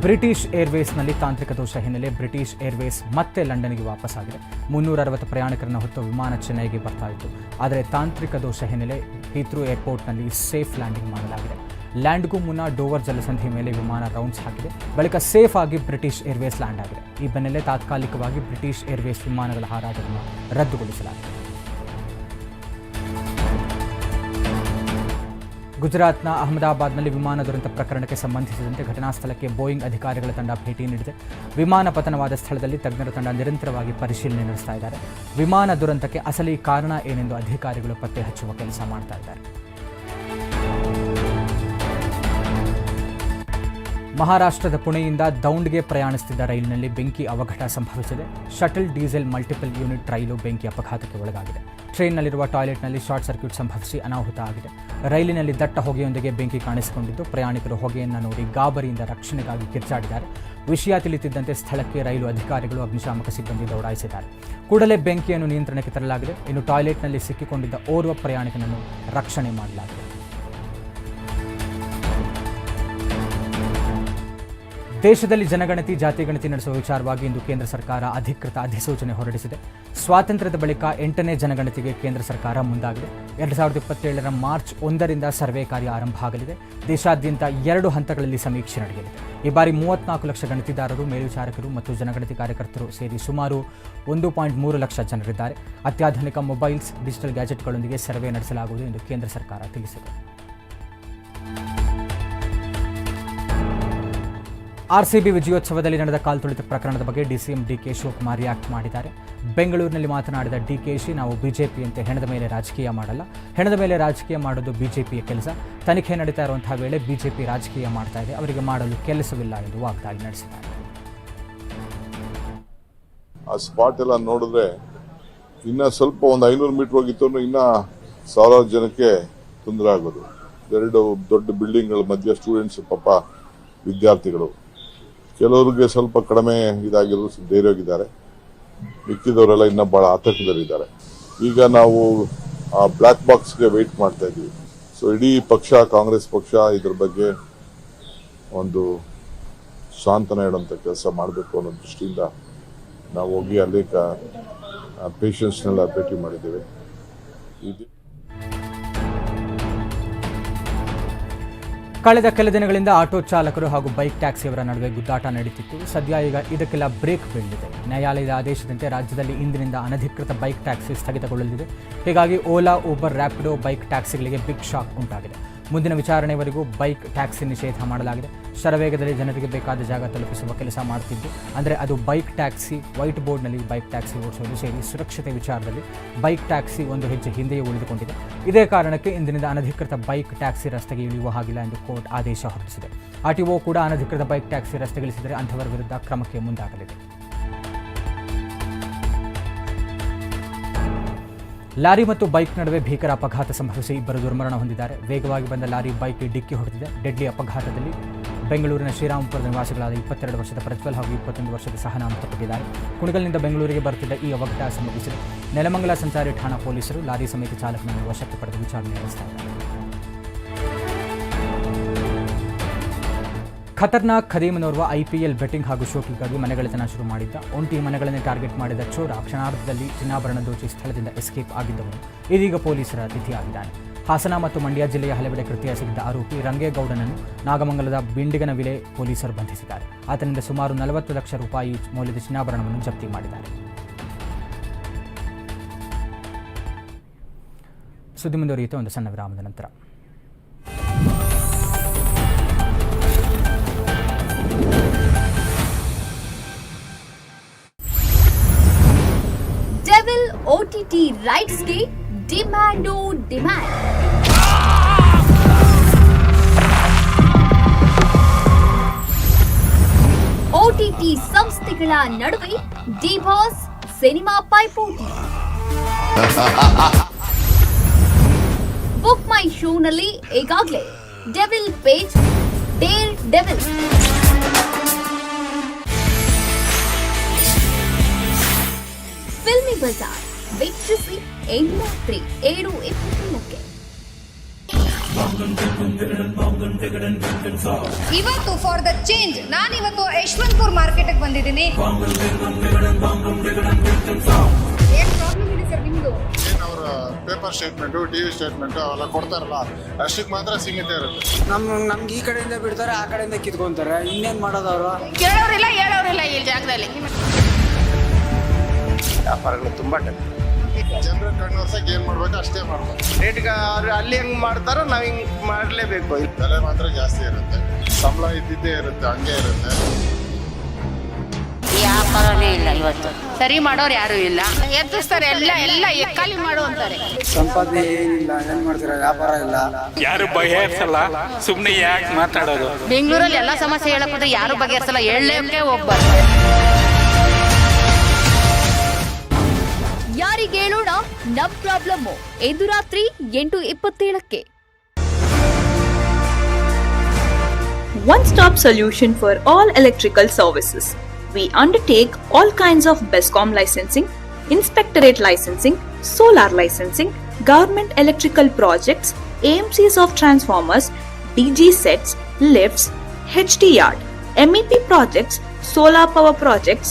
ಬ್ರಿಟಿಷ್ ಏರ್ವೇಸ್ನಲ್ಲಿ ತಾಂತ್ರಿಕ ದೋಷ ಹಿನ್ನೆಲೆ ಬ್ರಿಟಿಷ್ ಏರ್ವೇಸ್ ಮತ್ತೆ ಲಂಡನ್ಗೆ ವಾಪಸ್ಸಾಗಿದೆ. ಮುನ್ನೂರ ಅರವತ್ತು ಪ್ರಯಾಣಿಕರನ್ನು ಹೊತ್ತು ವಿಮಾನ ಚೆನ್ನೈಗೆ ಬರ್ತಾ ಇತ್ತು. ಆದರೆ ತಾಂತ್ರಿಕ ದೋಷ ಹಿನ್ನೆಲೆ ಹೀತ್ರೂ ಏರ್ಪೋರ್ಟ್ನಲ್ಲಿ ಸೇಫ್ ಲ್ಯಾಂಡಿಂಗ್ ಮಾಡಲಾಗಿದೆ. ಲ್ಯಾಂಡ್ಗೂ ಮುನ್ನ ಡೋವರ್ ಜಲಸಂಧಿ ಮೇಲೆ ವಿಮಾನ ರೌಂಡ್ಸ್ ಹಾಕಿದೆ. ಬಳಿಕ ಸೇಫ್ ಆಗಿ ಬ್ರಿಟಿಷ್ ಏರ್ವೇಸ್ ಲ್ಯಾಂಡ್ ಆಗಿದೆ. ಈ ಬೆನ್ನಲ್ಲೇ ತಾತ್ಕಾಲಿಕವಾಗಿ ಬ್ರಿಟಿಷ್ ಏರ್ವೇಸ್ ವಿಮಾನಗಳ ಹಾರಾಟವನ್ನು ರದ್ದುಗೊಳಿಸಲಾಗಿದೆ. ಗುಜರಾತ್ನ ಅಹಮದಾಬಾದ್ನಲ್ಲಿ ವಿಮಾನ ದುರಂತ ಪ್ರಕರಣಕ್ಕೆ ಸಂಬಂಧಿಸಿದಂತೆ ಘಟನಾ ಸ್ಥಳಕ್ಕೆ ಬೋಯಿಂಗ್ ಅಧಿಕಾರಿಗಳ ತಂಡ ಭೇಟಿ ನೀಡಿದೆ. ವಿಮಾನ ಪತನವಾದ ಸ್ಥಳದಲ್ಲಿ ತಜ್ಞರ ತಂಡ ನಿರಂತರವಾಗಿ ಪರಿಶೀಲನೆ ನಡೆಸ್ತಾ ಇದ್ದಾರೆ. ವಿಮಾನ ದುರಂತಕ್ಕೆ ಅಸಲಿ ಕಾರಣ ಏನೆಂದು ಅಧಿಕಾರಿಗಳು ಪತ್ತೆ ಹಚ್ಚುವ ಕೆಲಸ ಮಾಡ್ತಾ ಇದ್ದಾರೆ. ಮಹಾರಾಷ್ಟ್ರದ ಪುಣೆಯಿಂದ ದೌಂಡ್ಗೆ ಪ್ರಯಾಣಿಸುತ್ತಿದ್ದ ರೈಲಿನಲ್ಲಿ ಬೆಂಕಿ ಅವಘಡ ಸಂಭವಿಸಿದೆ. ಶಟಲ್ ಡೀಸೆಲ್ ಮಲ್ಟಿಪಲ್ ಯೂನಿಟ್ ರೈಲು ಬೆಂಕಿ ಅಪಘಾತಕ್ಕೆ ಒಳಗಾಗಿದೆ. ಟ್ರೈನ್ನಲ್ಲಿರುವ ಟಾಯ್ಲೆಟ್ನಲ್ಲಿ ಶಾರ್ಟ್ ಸರ್ಕ್ಯೂಟ್ ಸಂಭವಿಸಿ ಅನಾಹುತ ಆಗಿದೆ. ರೈಲಿನಲ್ಲಿ ದಟ್ಟ ಹೊಗೆಯೊಂದಿಗೆ ಬೆಂಕಿ ಕಾಣಿಸಿಕೊಂಡಿದ್ದು, ಪ್ರಯಾಣಿಕರು ಹೊಗೆಯನ್ನು ನೋಡಿ ಗಾಬರಿಯಿಂದ ರಕ್ಷಣೆಗಾಗಿ ಕಿರ್ಚಾಡಿದ್ದಾರೆ. ವಿಷಯ ತಿಳಿತಿದ್ದಂತೆ ಸ್ಥಳಕ್ಕೆ ರೈಲು ಅಧಿಕಾರಿಗಳು, ಅಗ್ನಿಶಾಮಕ ಸಿಬ್ಬಂದಿ ದೌಡಾಯಿಸಿದ್ದಾರೆ. ಕೂಡಲೇ ಬೆಂಕಿಯನ್ನು ನಿಯಂತ್ರಣಕ್ಕೆ ತರಲಾಗಿದೆ. ಇನ್ನು ಟಾಯ್ಲೆಟ್ನಲ್ಲಿ ಸಿಕ್ಕಿಕೊಂಡಿದ್ದ ಓರ್ವ ಪ್ರಯಾಣಿಕನನ್ನು ರಕ್ಷಣೆ ಮಾಡಲಾಗಿದೆ. ದೇಶದಲ್ಲಿ ಜನಗಣತಿ ಜಾತಿ ಗಣತಿ ನಡೆಸುವ ವಿಚಾರವಾಗಿ ಇಂದು ಕೇಂದ್ರ ಸರ್ಕಾರ ಅಧಿಕೃತ ಅಧಿಸೂಚನೆ ಹೊರಡಿಸಿದೆ. ಸ್ವಾತಂತ್ರ್ಯದ ಬಳಿಕ ಎಂಟನೇ ಜನಗಣತಿಗೆ ಕೇಂದ್ರ ಸರ್ಕಾರ ಮುಂದಾಗಿದೆ. ಎರಡು ಸಾವಿರದ ಇಪ್ಪತ್ತೇಳರ ಮಾರ್ಚ್ ಒಂದರಿಂದ ಸರ್ವೆ ಕಾರ್ಯ ಆರಂಭ ಆಗಲಿದೆ. ದೇಶಾದ್ಯಂತ ಎರಡು ಹಂತಗಳಲ್ಲಿ ಸಮೀಕ್ಷೆ ನಡೆಯಲಿದೆ. ಈ ಬಾರಿ ಮೂವತ್ನಾಲ್ಕು ಲಕ್ಷ ಗಣತಿದಾರರು, ಮೇಲ್ವಿಚಾರಕರು ಮತ್ತು ಜನಗಣತಿ ಕಾರ್ಯಕರ್ತರು ಸೇರಿ ಸುಮಾರು ಒಂದು ಪಾಯಿಂಟ್ ಮೂರು ಲಕ್ಷ ಜನರಿದ್ದಾರೆ. ಅತ್ಯಾಧುನಿಕ ಮೊಬೈಲ್ಸ್, ಡಿಜಿಟಲ್ ಗ್ಯಾಜೆಟ್ಗಳೊಂದಿಗೆ ಸರ್ವೆ ನಡೆಸಲಾಗುವುದು ಎಂದು ಕೇಂದ್ರ ಸರ್ಕಾರ ತಿಳಿಸಿದೆ. ಆರ್ಸಿಬಿ ವಿಜಯೋತ್ಸವದಲ್ಲಿ ನಡೆದ ಕಾಲ್ತುಳಿತ ಪ್ರಕರಣದ ಬಗ್ಗೆ ಡಿಸಿಎಂ ಡಿಕೆ ಶಿವಕುಮಾರ್ ರಿಯಾಕ್ಟ್ ಮಾಡಿದ್ದಾರೆ. ಬೆಂಗಳೂರಿನಲ್ಲಿ ಮಾತನಾಡಿದ ಡಿಕೆಶಿ ನಾವು ಬಿಜೆಪಿಯಂತೆ ಹೆಣದ ಮೇಲೆ ರಾಜಕೀಯ ಮಾಡಲ್ಲ. ಹೆಣದ ಮೇಲೆ ರಾಜಕೀಯ ಮಾಡೋದು ಬಿಜೆಪಿಯ ಕೆಲಸ. ತನಿಖೆ ನಡೀತಾ ಇರುವಂತಹ ವೇಳೆ ಬಿಜೆಪಿ ರಾಜಕೀಯ ಮಾಡ್ತಾ ಇದೆ. ಅವರಿಗೆ ಮಾಡಲು ಕೆಲಸವಿಲ್ಲ ಎಂದು ವಾಗ್ದಾಳಿ ನಡೆಸಿದ್ದಾರೆ. ಆ ಸ್ಪಾಟ್ ಎಲ್ಲ ನೋಡಿದ್ರೆ ಇನ್ನ ಸ್ವಲ್ಪ ಒಂದು ಐನೂರು ಮೀಟರ್ ಹೋಗಿತ್ತು ಇನ್ನ ಸಾವಿರಾರು ಜನಕ್ಕೆ ತೊಂದರೆ ಆಗೋದು. ಎರಡು ದೊಡ್ಡ ಬಿಲ್ಡಿಂಗ್ಗಳ ಮಧ್ಯೆ ಸ್ಟೂಡೆಂಟ್ಸ್ ಪಾಪ ವಿದ್ಯಾರ್ಥಿಗಳು. ಕೆಲವರಿಗೆ ಸ್ವಲ್ಪ ಕಡಿಮೆ ಇದಾಗಿರೋದು ಧೈರ್ಯವಾಗಿದ್ದಾರೆ. ಮಿಕ್ಕಿದವರೆಲ್ಲ ಇನ್ನ ಬಹಳ ಆತಂಕದಲ್ಲಿದ್ದಾರೆ. ಈಗ ನಾವು ಆ ಬ್ಲ್ಯಾಕ್ ಬಾಕ್ಸ್ಗೆ ವೆಯ್ಟ್ ಮಾಡ್ತಾ ಇದ್ದೀವಿ. ಸೊ ಇಡೀ ಪಕ್ಷ, ಕಾಂಗ್ರೆಸ್ ಪಕ್ಷ ಇದ್ರ ಬಗ್ಗೆ ಒಂದು ಸಾಂತ್ವನ ಇಡುವಂಥ ಕೆಲಸ ಮಾಡಬೇಕು ಅನ್ನೋ ದೃಷ್ಟಿಯಿಂದ ನಾವು ಹೋಗಿ ಅಲ್ಲಿ ಪೇಷಂಟ್ಸ್ನೆಲ್ಲ ಭೇಟಿ ಮಾಡಿದ್ದೇವೆ. ಇದು ಕಳೆದ ಕೆಲ ದಿನಗಳಿಂದ ಆಟೋ ಚಾಲಕರು ಹಾಗೂ ಬೈಕ್ ಟ್ಯಾಕ್ಸಿಯವರ ನಡುವೆ ಗುದ್ದಾಟ ನಡೆಯುತ್ತಿತ್ತು ಸದ್ಯ ಈಗ ಇದಕ್ಕೆಲ್ಲ ಬ್ರೇಕ್ ಬೀಳಿದೆ ನ್ಯಾಯಾಲಯದ ಆದೇಶದಂತೆ ರಾಜ್ಯದಲ್ಲಿ ಇಂದಿನಿಂದ ಅನಧಿಕೃತ ಬೈಕ್ ಟ್ಯಾಕ್ಸಿ ಸ್ಥಗಿತಗೊಳ್ಳಲಿದೆ. ಹೀಗಾಗಿ ಓಲಾ, ಊಬರ್, ರ್ಯಾಪಿಡೋ ಬೈಕ್ ಟ್ಯಾಕ್ಸಿಗಳಿಗೆ ಬಿಗ್ ಶಾಕ್ ಉಂಟಾಗಿದೆ. ಮುಂದಿನ ವಿಚಾರಣೆವರೆಗೂ ಬೈಕ್ ಟ್ಯಾಕ್ಸಿ ನಿಷೇಧ ಮಾಡಲಾಗಿದೆ. ಶರವೇಗದಲ್ಲಿ ಜನರಿಗೆ ಬೇಕಾದ ಜಾಗ ತಲುಪಿಸುವ ಕೆಲಸ ಮಾಡ್ತಿದ್ದು. ಅಂದರೆ ಅದು ಬೈಕ್ ಟ್ಯಾಕ್ಸಿ ವೈಟ್ ಬೋರ್ಡ್ನಲ್ಲಿ ಬೈಕ್ ಟ್ಯಾಕ್ಸಿ ಓಡಿಸೋದು ಸೇರಿ ಸುರಕ್ಷತೆ ವಿಚಾರದಲ್ಲಿ ಬೈಕ್ ಟ್ಯಾಕ್ಸಿ ಒಂದು ಹೆಜ್ಜೆ ಹಿಂದೆಯೇ ಉಳಿದುಕೊಂಡಿದೆ. ಇದೇ ಕಾರಣಕ್ಕೆ ಇಂದಿನಿಂದ ಅನಧಿಕೃತ ಬೈಕ್ ಟ್ಯಾಕ್ಸಿ ರಸ್ತೆಗೆ ಇಳಿಯುವ ಹಾಗಿಲ್ಲ ಎಂದು ಕೋರ್ಟ್ ಆದೇಶ ಹೊರಡಿಸಿದೆ. ಆರ್ಟಿಒ ಕೂಡ ಅನಧಿಕೃತ ಬೈಕ್ ಟ್ಯಾಕ್ಸಿ ರಸ್ತೆಗಿಳಿಸಿದರೆ ಅಂಥವರ ವಿರುದ್ಧ ಕ್ರಮಕ್ಕೆ ಮುಂದಾಗಲಿದೆ. ಲಾರಿ ಮತ್ತು ಬೈಕ್ ನಡುವೆ ಭೀಕರ ಅಪಘಾತ ಸಂಭವಿಸಿ ಇಬ್ಬರು ದುರ್ಮರಣ ಹೊಂದಿದ್ದಾರೆ. ವೇಗವಾಗಿ ಬಂದ ಲಾರಿ ಬೈಕ್ ಡಿಕ್ಕಿ ಹೊಡೆದಿದೆ. ಡೆಡ್ಲಿ ಅಪಘಾತದಲ್ಲಿ ಬೆಂಗಳೂರಿನ ಶ್ರೀರಾಮಪುರದ ನಿವಾಸಿಗಳಾದ ಇಪ್ಪತ್ತೆರಡು ವರ್ಷದ ಪ್ರಜ್ವಲ್ ಹಾಗೂ ಇಪ್ಪತ್ತೊಂದು ವರ್ಷದ ಸಹನಾ ಮೃತಪಟ್ಟಿದ್ದಾರೆ. ಕುಣಿಗಲ್ನಿಂದ ಬೆಂಗಳೂರಿಗೆ ಬರುತ್ತಿದ್ದ ಈ ಅವಘಡ ಸಂಭವಿಸಿದೆ. ನೆಲಮಂಗಲ ಸಂಚಾರಿ ಠಾಣಾ ಪೊಲೀಸರು ಲಾರಿ ಸಮೇತ ಚಾಲಕನನ್ನು ವಶಕ್ಕೆ ಪಡೆದು ವಿಚಾರಣೆ ನಡೆಸ್ತಾ ಖತರ್ನಾಕ್ ಖದೀಮನೋರ್ವ ಐಪಿಎಲ್ ಬೆಟ್ಟಿಂಗ್ ಹಾಗೂ ಶೋಕಿಗಾಗಿ ಮನೆಗಳತನ ಶುರು ಮಾಡಿದ್ದ. ಒಂಟಿ ಮನೆಗಳನ್ನೇ ಟಾರ್ಗೆಟ್ ಮಾಡಿದ ಚೋರ ಕ್ಷಣಾರ್ಧದಲ್ಲಿ ಚಿನ್ನಾಭರಣ ದೋಚಿ ಸ್ಥಳದಿಂದ ಎಸ್ಕೇಪ್ ಆಗಿದ್ದವನು. ಇದೀಗ ಪೊಲೀಸರ ಅತಿಥಿಯಾಗಿದ್ದಾನೆ ಹಾಸನ ಮತ್ತು ಮಂಡ್ಯ ಜಿಲ್ಲೆಯ ಹಲವೆಡೆ ಕೃತ್ಯ ಎಸಗಿದ್ದ ಆರೋಪಿ ರಂಗೇಗೌಡನನ್ನು ನಾಗಮಂಗಲದ ಬಿಂಡಿಗನವಿಲೆ ಪೊಲೀಸರು ಬಂಧಿಸಿದ್ದಾರೆ. ಆತನಿಂದ ಸುಮಾರು ನಲವತ್ತು ಲಕ್ಷ ರೂಪಾಯಿ ಮೌಲ್ಯದ ಚಿನ್ನಾಭರಣವನ್ನು ಜಪ್ತಿ ಮಾಡಿದ್ದಾರೆ. ಸುದ್ದಿ ಮುಂದುವರಿಯುತ್ತೆ ಒಂದು ಸಣ್ಣ ವಿರಾಮದ ನಂತರ. ಓಟಿಟಿ ರೈಟ್ಸ್ಗೆ ಡಿಮ್ಯಾಂಡೋ ಡಿಮ್ಯಾಂಡ್ ಓಟಿಟಿ ಸಂಸ್ಥೆಗಳ ನಡುವೆ ಡಿಬಾಸ್ ಸಿನಿಮಾ ಪೈಪೋಟಿ. ಬುಕ್ ಮೈ ಶೋನಲ್ಲಿ ಈಗಾಗಲೇ devil page daredevil filmy bazaar ವೀಕ್ಷಿಸಿ ಎಂಟು ತ್ರೀ ಏಳು ಇಪ್ಪತ್ತೇಳಕ್ಕೆ ಇವತ್ತು ಫಾರ್ ದ ಚೇಂಜ್ ನಾನಿವತ್ತು ಯಶವಂತಪುರ್ ಮಾರ್ಕೆಟ್ಗೆ ಬಂದಿದ್ದೀನಿ. ಏನ್ ಪ್ರಾಬ್ಲಮ್ ಇದೆ ಸರ್ ನಿಮ್ದು? ಏನು ಅವರ paper statement T V statement ಅವೆಲ್ಲ ಕೊಡ್ತಾರಲ್ಲ ಅಷ್ಟಕ್ಕೆ ಮಾತ್ರ ಸೀಮಿತ ಇರುತ್ತೆ. ನಮ್ ನಮ್ಗೆ ಈ ಕಡೆಯಿಂದ ಬಿಡ್ತಾರೆ ಆ ಕಡೆಯಿಂದ ಕಿತ್ಕೊಂತಾರೆ. ಇನ್ನೇನ್ ಮಾಡೋದು ಅವರು? ಕೇಳೋರಿಲ್ಲ ಹೇಳೋರಿಲ್ಲ ಈ ಜಾಗದಲ್ಲಿ. ವ್ಯಾಪಾರಗಳು ತುಂಬಾ ಟೈಮ್ ಜನರ ಕಣ್ಣು ಏನ್ ಮಾಡ್ಬೇಕು ಅಷ್ಟೇ ಮಾಡ್ಬೇಕು. ರೇಟ್ಗೆ ಅವ್ರು ಅಲ್ಲಿ ಹೆಂಗ್ ಮಾಡ್ತಾರೋ ನಾವ್ ಹಿಂಗ್ ಮಾಡ್ಲೇಬೇಕು. ಬೆಲೆ ಮಾತ್ರ ಜಾಸ್ತಿ ಇರುತ್ತೆ. ಸಂಬಳ ಇದ್ದಿದ್ದೇ ಇರುತ್ತೆ ಹಂಗೆ ಇರುತ್ತೆ. ವ್ಯಾಪಾರನೇ ಇಲ್ಲ ಇವತ್ತು. ಸರಿ ಮಾಡೋರು ಯಾರು ಇಲ್ಲ. ಎತ್ತಿಸ್ತಾರೆ ಎಲ್ಲ ಎಲ್ಲ ಎಕ್ಕಾಲಿ ಮಾಡು ಅಂತಾರೆ. ಸಂಪಾದನೆ ಏನಿಲ್ಲ ಏನ್ ಮಾಡ್ತೀರಾ? ವ್ಯಾಪಾರ ಇಲ್ಲ. ಯಾರು ಬಗೆಹರಿಸಲ್ಲ ಸುಮ್ಮನೆ ಯಾಕೆ ಮಾತಾಡೋದು? ಬೆಂಗಳೂರಲ್ಲಿ ಎಲ್ಲ ಸಮಸ್ಯೆ ಹೇಳಕ್ ಹೋದ್ರೆ ಯಾರು ಬಗೆಹರಿಸಲ್ಲ? ಹೇಳಲೇಕೆ ಹೋಗ್ಬಾರ್ದು. ಯಾರಿಗೆ ಹೇಳೋಣ ನಮ್ ಪ್ರಾಬ್ಲಮ್ ಇಂದು ರಾತ್ರಿ ಎಂಟು ಇಪ್ಪತ್ತೇಳಕ್ಕೆ one stop solution for all electrical services. We undertake all kinds of BESCOM licensing, inspectorate licensing, solar licensing, government electrical projects, AMCs of transformers, DG sets, lifts, HT yard, MEP projects, solar power projects,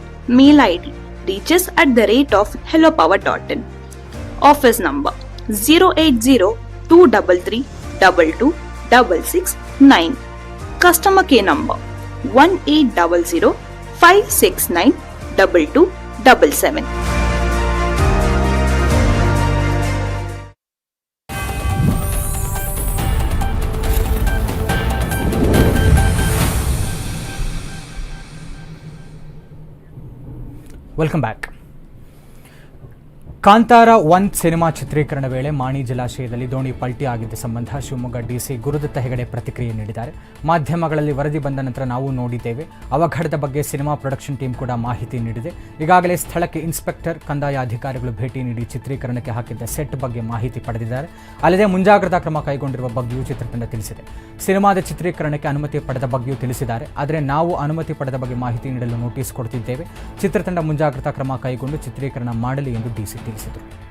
Mail ID reaches at the rate of hellopower.in. Office number 080 233 22669. Customer care number 1800 569 2277. Welcome back Kantara one cinema ಚಿತ್ರೀಕರಣ ವೇಳೆ ಮಾಣಿ ಜಲಾಶಯದಲ್ಲಿ ದೋಣಿ ಪಲ್ಟಿ ಆಗಿದ್ದ ಸಂಬಂಧ Shivamogga DC Gurudatta Hegde ಪ್ರತಿಕ್ರಿಯೆ ನೀಡಿದ್ದಾರೆ. ಮಾಧ್ಯಮಗಳಲ್ಲಿ ವರದಿ ಬಂದ ನಂತರ ನಾವು ನೋಡಿದ್ದೇವೆ. ಅವಘಡದ ಬಗ್ಗೆ ಸಿನಿಮಾ ಪ್ರೊಡಕ್ಷನ್ ಟೀಮ್ ಕೂಡ ಮಾಹಿತಿ ನೀಡಿದೆ. ಈಗಾಗಲೇ ಸ್ಥಳಕ್ಕೆ ಇನ್ಸ್ಪೆಕ್ಟರ್, ಕಂದಾಯ ಅಧಿಕಾರಿಗಳು ಭೇಟಿ ನೀಡಿ ಚಿತ್ರೀಕರಣಕ್ಕೆ ಹಾಕಿದ್ದ ಸೆಟ್ ಬಗ್ಗೆ ಮಾಹಿತಿ ಪಡೆದಿದ್ದಾರೆ. ಅಲ್ಲದೆ ಮುಂಜಾಗ್ರತಾ ಕ್ರಮ ಕೈಗೊಂಡಿರುವ ಬಗ್ಗೆಯೂ ಚಿತ್ರತಂಡ ತಿಳಿಸಿದೆ. ಸಿನಿಮಾದ ಚಿತ್ರೀಕರಣಕ್ಕೆ ಅನುಮತಿ ಪಡೆದ ಬಗ್ಗೆಯೂ ತಿಳಿಸಿದ್ದಾರೆ. ಆದರೆ ನಾವು ಅನುಮತಿ ಪಡೆದ ಬಗ್ಗೆ ಮಾಹಿತಿ ನೀಡಲು ನೋಟಿಸ್ ಕೊಡ್ತಿದ್ದೇವೆ. ಚಿತ್ರತಂಡ ಮುಂಜಾಗ್ರತಾ ಕ್ರಮ ಕೈಗೊಂಡು ಚಿತ್ರೀಕರಣ ಮಾಡಲಿ ಎಂದು ಡಿಸಿ до новых.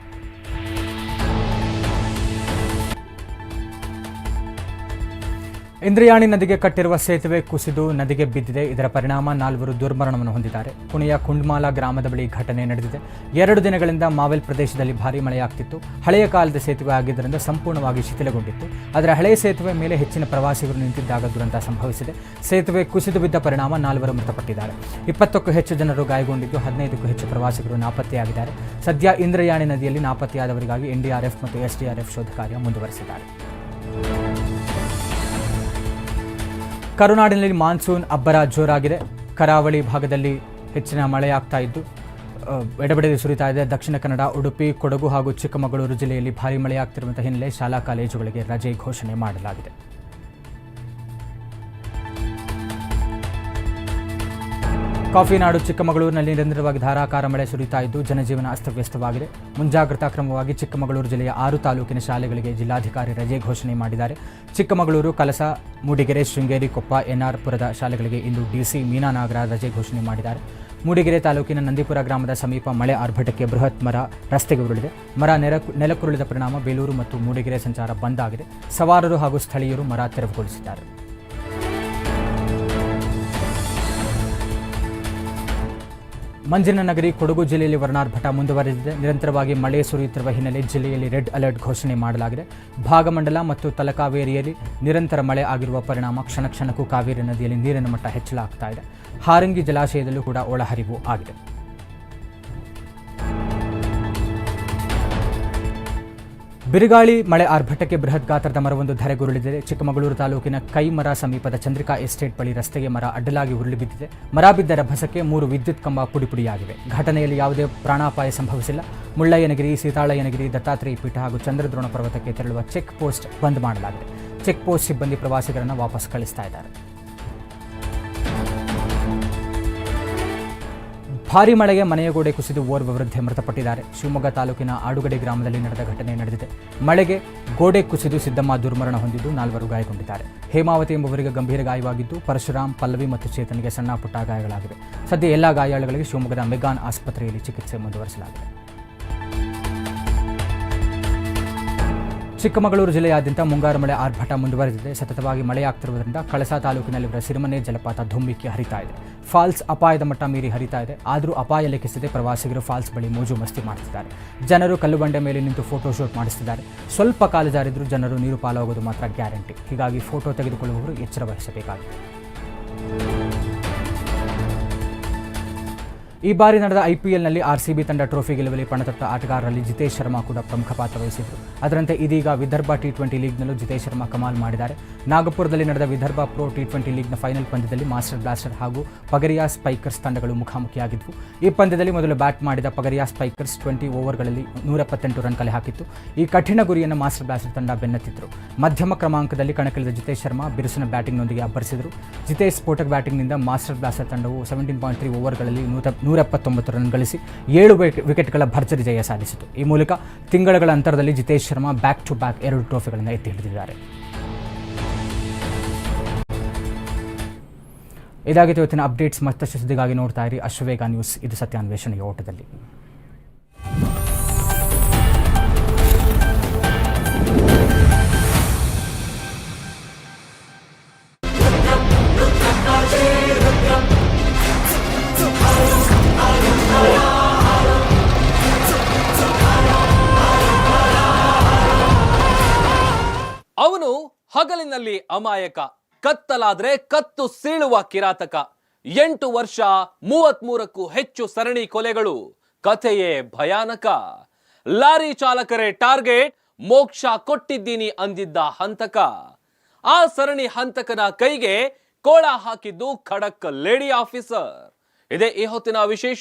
ಇಂದ್ರಿಯಾಣಿ ನದಿಗೆ ಕಟ್ಟಿರುವ ಸೇತುವೆ ಕುಸಿದು ನದಿಗೆ ಬಿದ್ದಿದೆ. ಇದರ ಪರಿಣಾಮ ನಾಲ್ವರು ದುರ್ಮರಣವನ್ನು ಹೊಂದಿದ್ದಾರೆ. ಪುಣೆಯ ಕುಂಡ್ಮಾಲಾ ಗ್ರಾಮದ ಬಳಿ ಘಟನೆ ನಡೆದಿದೆ. ಎರಡು ದಿನಗಳಿಂದ ಮಾವೆಲ್ ಪ್ರದೇಶದಲ್ಲಿ ಭಾರೀ ಮಳೆಯಾಗ್ತಿತ್ತು. ಹಳೆಯ ಕಾಲದ ಸೇತುವೆ ಆಗಿದ್ದರಿಂದ ಸಂಪೂರ್ಣವಾಗಿ ಶಿಥಿಲಗೊಂಡಿತ್ತು. ಆದರೆ ಹಳೆಯ ಸೇತುವೆ ಮೇಲೆ ಹೆಚ್ಚಿನ ಪ್ರವಾಸಿಗರು ನಿಂತಿದ್ದಾಗ ದುರಂತ ಸಂಭವಿಸಿದೆ. ಸೇತುವೆ ಕುಸಿದು ಬಿದ್ದ ಪರಿಣಾಮ ನಾಲ್ವರು ಮೃತಪಟ್ಟಿದ್ದಾರೆ. ಇಪ್ಪತ್ತಕ್ಕೂ ಹೆಚ್ಚು ಜನರು ಗಾಯಗೊಂಡಿದ್ದು, ಹದಿನೈದಕ್ಕೂ ಹೆಚ್ಚು ಪ್ರವಾಸಿಗರು ನಾಪತ್ತೆಯಾಗಿದ್ದಾರೆ. ಸದ್ಯ ಇಂದ್ರಯಾಣಿ ನದಿಯಲ್ಲಿ ನಾಪತ್ತೆಯಾದವರಿಗಾಗಿ ಎನ್ಡಿಆರ್ಎಫ್ ಮತ್ತು ಎಸ್ಡಿಆರ್ಎಫ್ ಶೋಧ ಕಾರ್ಯ ಮುಂದುವರೆಸಿದ್ದಾರೆ. ಕರುನಾಡಿನಲ್ಲಿ ಮಾನ್ಸೂನ್ ಅಬ್ಬರ ಜೋರಾಗಿದೆ. ಕರಾವಳಿ ಭಾಗದಲ್ಲಿ ಹೆಚ್ಚಿನ ಮಳೆಯಾಗ್ತಾ ಇದ್ದು ಎಡಬಿಡದೆ ಸುರಿತಾ ಇದೆ. ದಕ್ಷಿಣ ಕನ್ನಡ, ಉಡುಪಿ, ಕೊಡಗು ಹಾಗೂ ಚಿಕ್ಕಮಗಳೂರು ಜಿಲ್ಲೆಯಲ್ಲಿ ಭಾರೀ ಮಳೆಯಾಗ್ತಿರುವಂತಹ ಹಿನ್ನೆಲೆ ಶಾಲಾ ಕಾಲೇಜುಗಳಿಗೆ ರಜೆ ಘೋಷಣೆ ಮಾಡಲಾಗಿದೆ. ಕಾಫಿನಾಡು ಚಿಕ್ಕಮಗಳೂರಿನಲ್ಲಿ ನಿರಂತರವಾಗಿ ಧಾರಾಕಾರ ಮಳೆ ಸುರಿತಾ ಇದ್ದು, ಜನಜೀವನ ಅಸ್ತವ್ಯಸ್ತವಾಗಿದೆ. ಮುಂಜಾಗ್ರತಾ ಕ್ರಮವಾಗಿ ಚಿಕ್ಕಮಗಳೂರು ಜಿಲ್ಲೆಯ ಆರು ತಾಲೂಕಿನ ಶಾಲೆಗಳಿಗೆ ಜಿಲ್ಲಾಧಿಕಾರಿ ರಜೆ ಘೋಷಣೆ ಮಾಡಿದ್ದಾರೆ. ಚಿಕ್ಕಮಗಳೂರು, ಕಲಸ, ಮೂಡಿಗೆರೆ, ಶೃಂಗೇರಿ, ಕೊಪ್ಪ, ಎನ್ಆರ್ಪುರದ ಶಾಲೆಗಳಿಗೆ ಇಂದು ಡಿಸಿ ಮೀನಾ ನಾಗರಾಜ್ ರಜೆ ಘೋಷಣೆ ಮಾಡಿದ್ದಾರೆ. ಮೂಡಿಗೆರೆ ತಾಲೂಕಿನ ನಂದಿಪುರ ಗ್ರಾಮದ ಸಮೀಪ ಮಳೆ ಆರ್ಭಟಕ್ಕೆ ಬೃಹತ್ ಮರ ರಸ್ತೆಗೆ ಉರುಳಿದೆ. ಮರ ನೆಲಕುರುಳಿದ ನೆಲಕ್ಕುರುಳಿದ ಪರಿಣಾಮ ಬೇಲೂರು ಮತ್ತು ಮೂಡಿಗೆರೆ ಸಂಚಾರ ಬಂದ್ ಸವಾರರು ಹಾಗೂ ಸ್ಥಳೀಯರು ಮರ ತೆರವುಗೊಳಿಸಿದ್ದಾರೆ. ಮಂಜಿನ ನಗರಿ ಕೊಡಗು ಜಿಲ್ಲೆಯಲ್ಲಿ ವರ್ಣಾರ್ಭಟ ಮುಂದುವರೆದಿದೆ. ನಿರಂತರವಾಗಿ ಮಳೆ ಸುರಿಯುತ್ತಿರುವ ಹಿನ್ನೆಲೆ ಜಿಲ್ಲೆಯಲ್ಲಿ ರೆಡ್ ಅಲರ್ಟ್ ಘೋಷಣೆ ಮಾಡಲಾಗಿದೆ. ಭಾಗಮಂಡಲ ಮತ್ತು ತಲಕಾವೇರಿಯಲ್ಲಿ ನಿರಂತರ ಮಳೆ ಆಗಿರುವ ಪರಿಣಾಮ ಕ್ಷಣ ಕ್ಷಣಕ್ಕೂ ಕಾವೇರಿ ನದಿಯಲ್ಲಿ ನೀರಿನ ಮಟ್ಟ ಹೆಚ್ಚಳಾಗ್ತಾ ಇದೆ. ಹಾರಂಗಿ ಜಲಾಶಯದಲ್ಲೂ ಕೂಡ ಒಳಹರಿವು ಆಗಿದೆ. ಬಿರುಗಾಳಿ ಮಳೆ ಆರ್ಭಟಕ್ಕೆ ಬೃಹತ್ ಗಾತ್ರದ ಮರವೊಂದು ಧರೆಗುರುಳಿದಿದೆ ಚಿಕ್ಕಮಗಳೂರು ತಾಲೂಕಿನ ಕೈಮರ ಸಮೀಪದ ಚಂದ್ರಿಕಾ ಎಸ್ಟೇಟ್ ಬಳಿ ರಸ್ತೆಗೆ ಮರ ಅಡ್ಡಲಾಗಿ ಉರುಳಿ ಬಿದ್ದಿದೆ. ಮರ ಬಿದ್ದ ರಭಸಕ್ಕೆ ಮೂರು ವಿದ್ಯುತ್ ಕಂಬ ಪುಡಿಪುಡಿಯಾಗಿವೆ. ಘಟನೆಯಲ್ಲಿ ಯಾವುದೇ ಪ್ರಾಣಾಪಾಯ ಸಂಭವಿಸಿಲ್ಲ. ಮುಳ್ಳಯ್ಯನಗಿರಿ, ಸೀತಾಳಯ್ಯನಗಿರಿ, ದತ್ತಾತ್ರೇಯ ಪೀಠ ಹಾಗೂ ಚಂದ್ರದ್ರೋಣ ಪರ್ವತಕ್ಕೆ ತೆರಳುವ ಚೆಕ್ ಪೋಸ್ಟ್ ಬಂದ್ ಮಾಡಲಾಗಿದೆ. ಚೆಕ್ ಪೋಸ್ಟ್ ಸಿಬ್ಬಂದಿ ಪ್ರವಾಸಿಗರನ್ನು ವಾಪಸ್ ಕಳಿಸ್ತಾ ಇದ್ದಾರೆ. ಭಾರಿ ಮಳೆಗೆ ಮನೆಯ ಗೋಡೆ ಕುಸಿದು ಓರ್ವ ವೃದ್ಧೆ ಮೃತಪಟ್ಟಿದ್ದಾರೆ. ಶಿವಮೊಗ್ಗ ತಾಲೂಕಿನ ಆಡುಗಡೆ ಗ್ರಾಮದಲ್ಲಿ ನಡೆದ ಘಟನೆ ನಡೆದಿದೆ. ಮಳೆಗೆ ಗೋಡೆ ಕುಸಿದು ಸಿದ್ದಮ್ಮ ದುರ್ಮರಣ ಹೊಂದಿದ್ದು ನಾಲ್ವರು ಗಾಯಗೊಂಡಿದ್ದಾರೆ. ಹೇಮಾವತಿ ಎಂಬುವರಿಗೆ ಗಂಭೀರ ಗಾಯವಾಗಿದ್ದು ಪರಶುರಾಮ್, ಪಲ್ಲವಿ ಮತ್ತು ಚೇತನ್ಗೆ ಸಣ್ಣ ಪುಟ್ಟ ಗಾಯಗಳಾಗಿವೆ. ಸದ್ಯ ಎಲ್ಲ ಗಾಯಾಳುಗಳಿಗೆ ಶಿವಮೊಗ್ಗದ ಮೆಗಾನ್ ಆಸ್ಪತ್ರೆಯಲ್ಲಿ ಚಿಕಿತ್ಸೆ ಮುಂದುವರಿಸಲಾಗಿದೆ. ಚಿಕ್ಕಮಗಳೂರು ಜಿಲ್ಲೆಯಾದ್ಯಂತ ಮುಂಗಾರು ಮಳೆ ಆರ್ಭಟ ಮುಂದುವರೆದಿದೆ. ಸತತವಾಗಿ ಮಳೆಯಾಗ್ತಿರುವುದರಿಂದ ಕಳಸಾ ತಾಲೂಕಿನಲ್ಲಿರುವ ಸಿರಿಮನೆ ಜಲಪಾತ ಧುಮ್ಮಿಕ್ಕಿ ಹರಿತಾ ಇದೆ. ಫಾಲ್ಸ್ ಅಪಾಯದ ಮಟ್ಟ ಮೀರಿ ಹರಿತಾ ಇದೆ. ಆದರೂ ಅಪಾಯ ಲೆಕ್ಕಿಸದೆ ಪ್ರವಾಸಿಗರು ಫಾಲ್ಸ್ ಬಳಿ ಮೋಜು ಮಸ್ತಿ ಮಾಡ್ತಿದ್ದಾರೆ. ಜನರು ಕಲ್ಲುಬಂಡೆ ಮೇಲೆ ನಿಂತು ಫೋಟೋ ಶೂಟ್ ಮಾಡಿಸ್ತಿದ್ದಾರೆ. ಸ್ವಲ್ಪ ಕಾಲ ಜಾರಿದ್ರೂ ಜನರು ನೀರು ಪಾಲಾಗೋದು ಮಾತ್ರ ಗ್ಯಾರಂಟಿ. ಹೀಗಾಗಿ ಫೋಟೋ ತೆಗೆದುಕೊಳ್ಳುವವರು ಎಚ್ಚರ ವಹಿಸಬೇಕಾಗಿದೆ. ಈ ಬಾರಿ ನಡೆದ ಐಪಿಎಲ್ನಲ್ಲಿ ಆರ್ಸಿಬಿ ತಂಡ ಟ್ರೋಫಿ ಗೆಲುವಲ್ಲಿ ಪಣತೊಟ್ಟ ಆಟಗಾರರಲ್ಲಿ ಜಿತೇಶ್ ಶರ್ಮಾ ಕೂಡ ಪ್ರಮುಖ ಪಾತ್ರ ವಹಿಸಿದರು ಅದರಂತೆ ಇದೀಗ ವಿದರ್ಭ ಟಿ ಟ್ವೆಂಟಿ ಲೀಗ್ನಲ್ಲೂ ಜಿತೇಶ್ ಶರ್ಮಾ ಕಮಾಲ್ ಮಾಡಿದ್ದಾರೆ. ನಾಗಪುರದಲ್ಲಿ ನಡೆದ ವಿದರ್ಭ ಪ್ರೋ ಟಿ ಟ್ವೆಂಟಿ ಲೀಗ್ನ ಫೈನಲ್ ಪಂದ್ಯದಲ್ಲಿ ಮಾಸ್ಟರ್ ಬ್ಲಾಸ್ಟರ್ ಹಾಗೂ ಪಗರಿಯಾ ಸ್ಪೈಕರ್ಸ್ ತಂಡಗಳು ಮುಖಾಮುಖಿಯಾಗಿದ್ವು. ಈ ಪಂದ್ಯದಲ್ಲಿ ಮೊದಲು ಬ್ಯಾಟ್ ಮಾಡಿದ ಪಗರಿಯಾ ಸ್ಪೈಕರ್ಸ್ ಟ್ವೆಂಟಿ ಓವರ್ಗಳಲ್ಲಿ ನೂರ ಎಪ್ಪತ್ತೆಂಟು ರನ್ ಕಲೆ ಹಾಕಿತ್ತು ಈ ಕಠಿಣ ಗುರಿಯನ್ನು ಮಾಸ್ಟರ್ ಬ್ಲಾಸ್ಟರ್ ತಂಡ ಬೆನ್ನತ್ತಿದ್ರು ಮಧ್ಯಮ ಕ್ರಮಾಂಕದಲ್ಲಿ ಕಣಕ್ಕಿಳಿದ ಜಿತೇಶ್ ಶರ್ಮಾ ಬಿರುಸಿನ ಬ್ಯಾಟಿಂಗ್ನೊಂದಿಗೆ ಅಬ್ಬರಿಸಿದರು. ಜಿತೇಶ್ ಸ್ಫೋಟಕ ಬ್ಯಾಟಿಂಗ್ನಿಂದ ಮಾಸ್ಟರ್ ಬ್ಲಾಸ್ಟರ್ ತಂಡವು ಸೆವೆಂಟೀನ್ ಪಾಯಿಂಟ್ ತ್ರೀ ಓವರ್ಗಳಲ್ಲಿ ನೂರ ನೂರ ಎಪ್ಪತ್ತೊಂಬತ್ತು ರನ್ ಗಳಿಸಿ ಏಳು ವಿಕೆಟ್- ವಿಕೆಟ್ಗಳ ಭರ್ಜರಿ ಜಯ ಸಾಧಿಸಿತು. ಈ ಮೂಲಕ ತಿಂಗಳುಗಳ ಅಂತರದಲ್ಲಿ Jitesh Sharma back to back ಎರಡು ಟ್ರೋಫಿಗಳನ್ನು ಎತ್ತಿ ಹಿಡಿದಿದ್ದಾರೆ. ಇದಾಗಿತ್ತು ಇವತ್ತಿನ ಅಪ್ಡೇಟ್ಸ್ ಮತ್ತಷ್ಟು ಸುದ್ದಿಗಾಗಿ ನೋಡ್ತಾ ಇರಿ. ಅಶ್ವವೇಗ ನ್ಯೂಸ್ ಇದು ಸತ್ಯಾನ್ವೇಷಣೆಯ ಓಟದಲ್ಲಿ. ಹಗಲಿನಲ್ಲಿ ಅಮಾಯಕ, ಕತ್ತಲಾದ್ರೆ ಕತ್ತು ಸೀಳುವ ಕಿರಾತಕ. ಎಂಟು ವರ್ಷ, ಮೂವತ್ಮೂರಕ್ಕೂ ಹೆಚ್ಚು ಸರಣಿ ಕೊಲೆಗಳು, ಕಥೆಯೇ ಭಯಾನಕ. ಲಾರಿ ಚಾಲಕರೇ ಟಾರ್ಗೆಟ್, ಮೋಕ್ಷ ಕೊಟ್ಟಿದ್ದೀನಿ ಅಂದಿದ್ದ ಹಂತಕ. ಆ ಸರಣಿ ಹಂತಕನ ಕೈಗೆ ಕೋಳ ಹಾಕಿದ್ದು ಖಡಕ್ ಲೇಡಿ ಆಫೀಸರ್. ಇದೇ ಈ ಹೊತ್ತಿನ ವಿಶೇಷ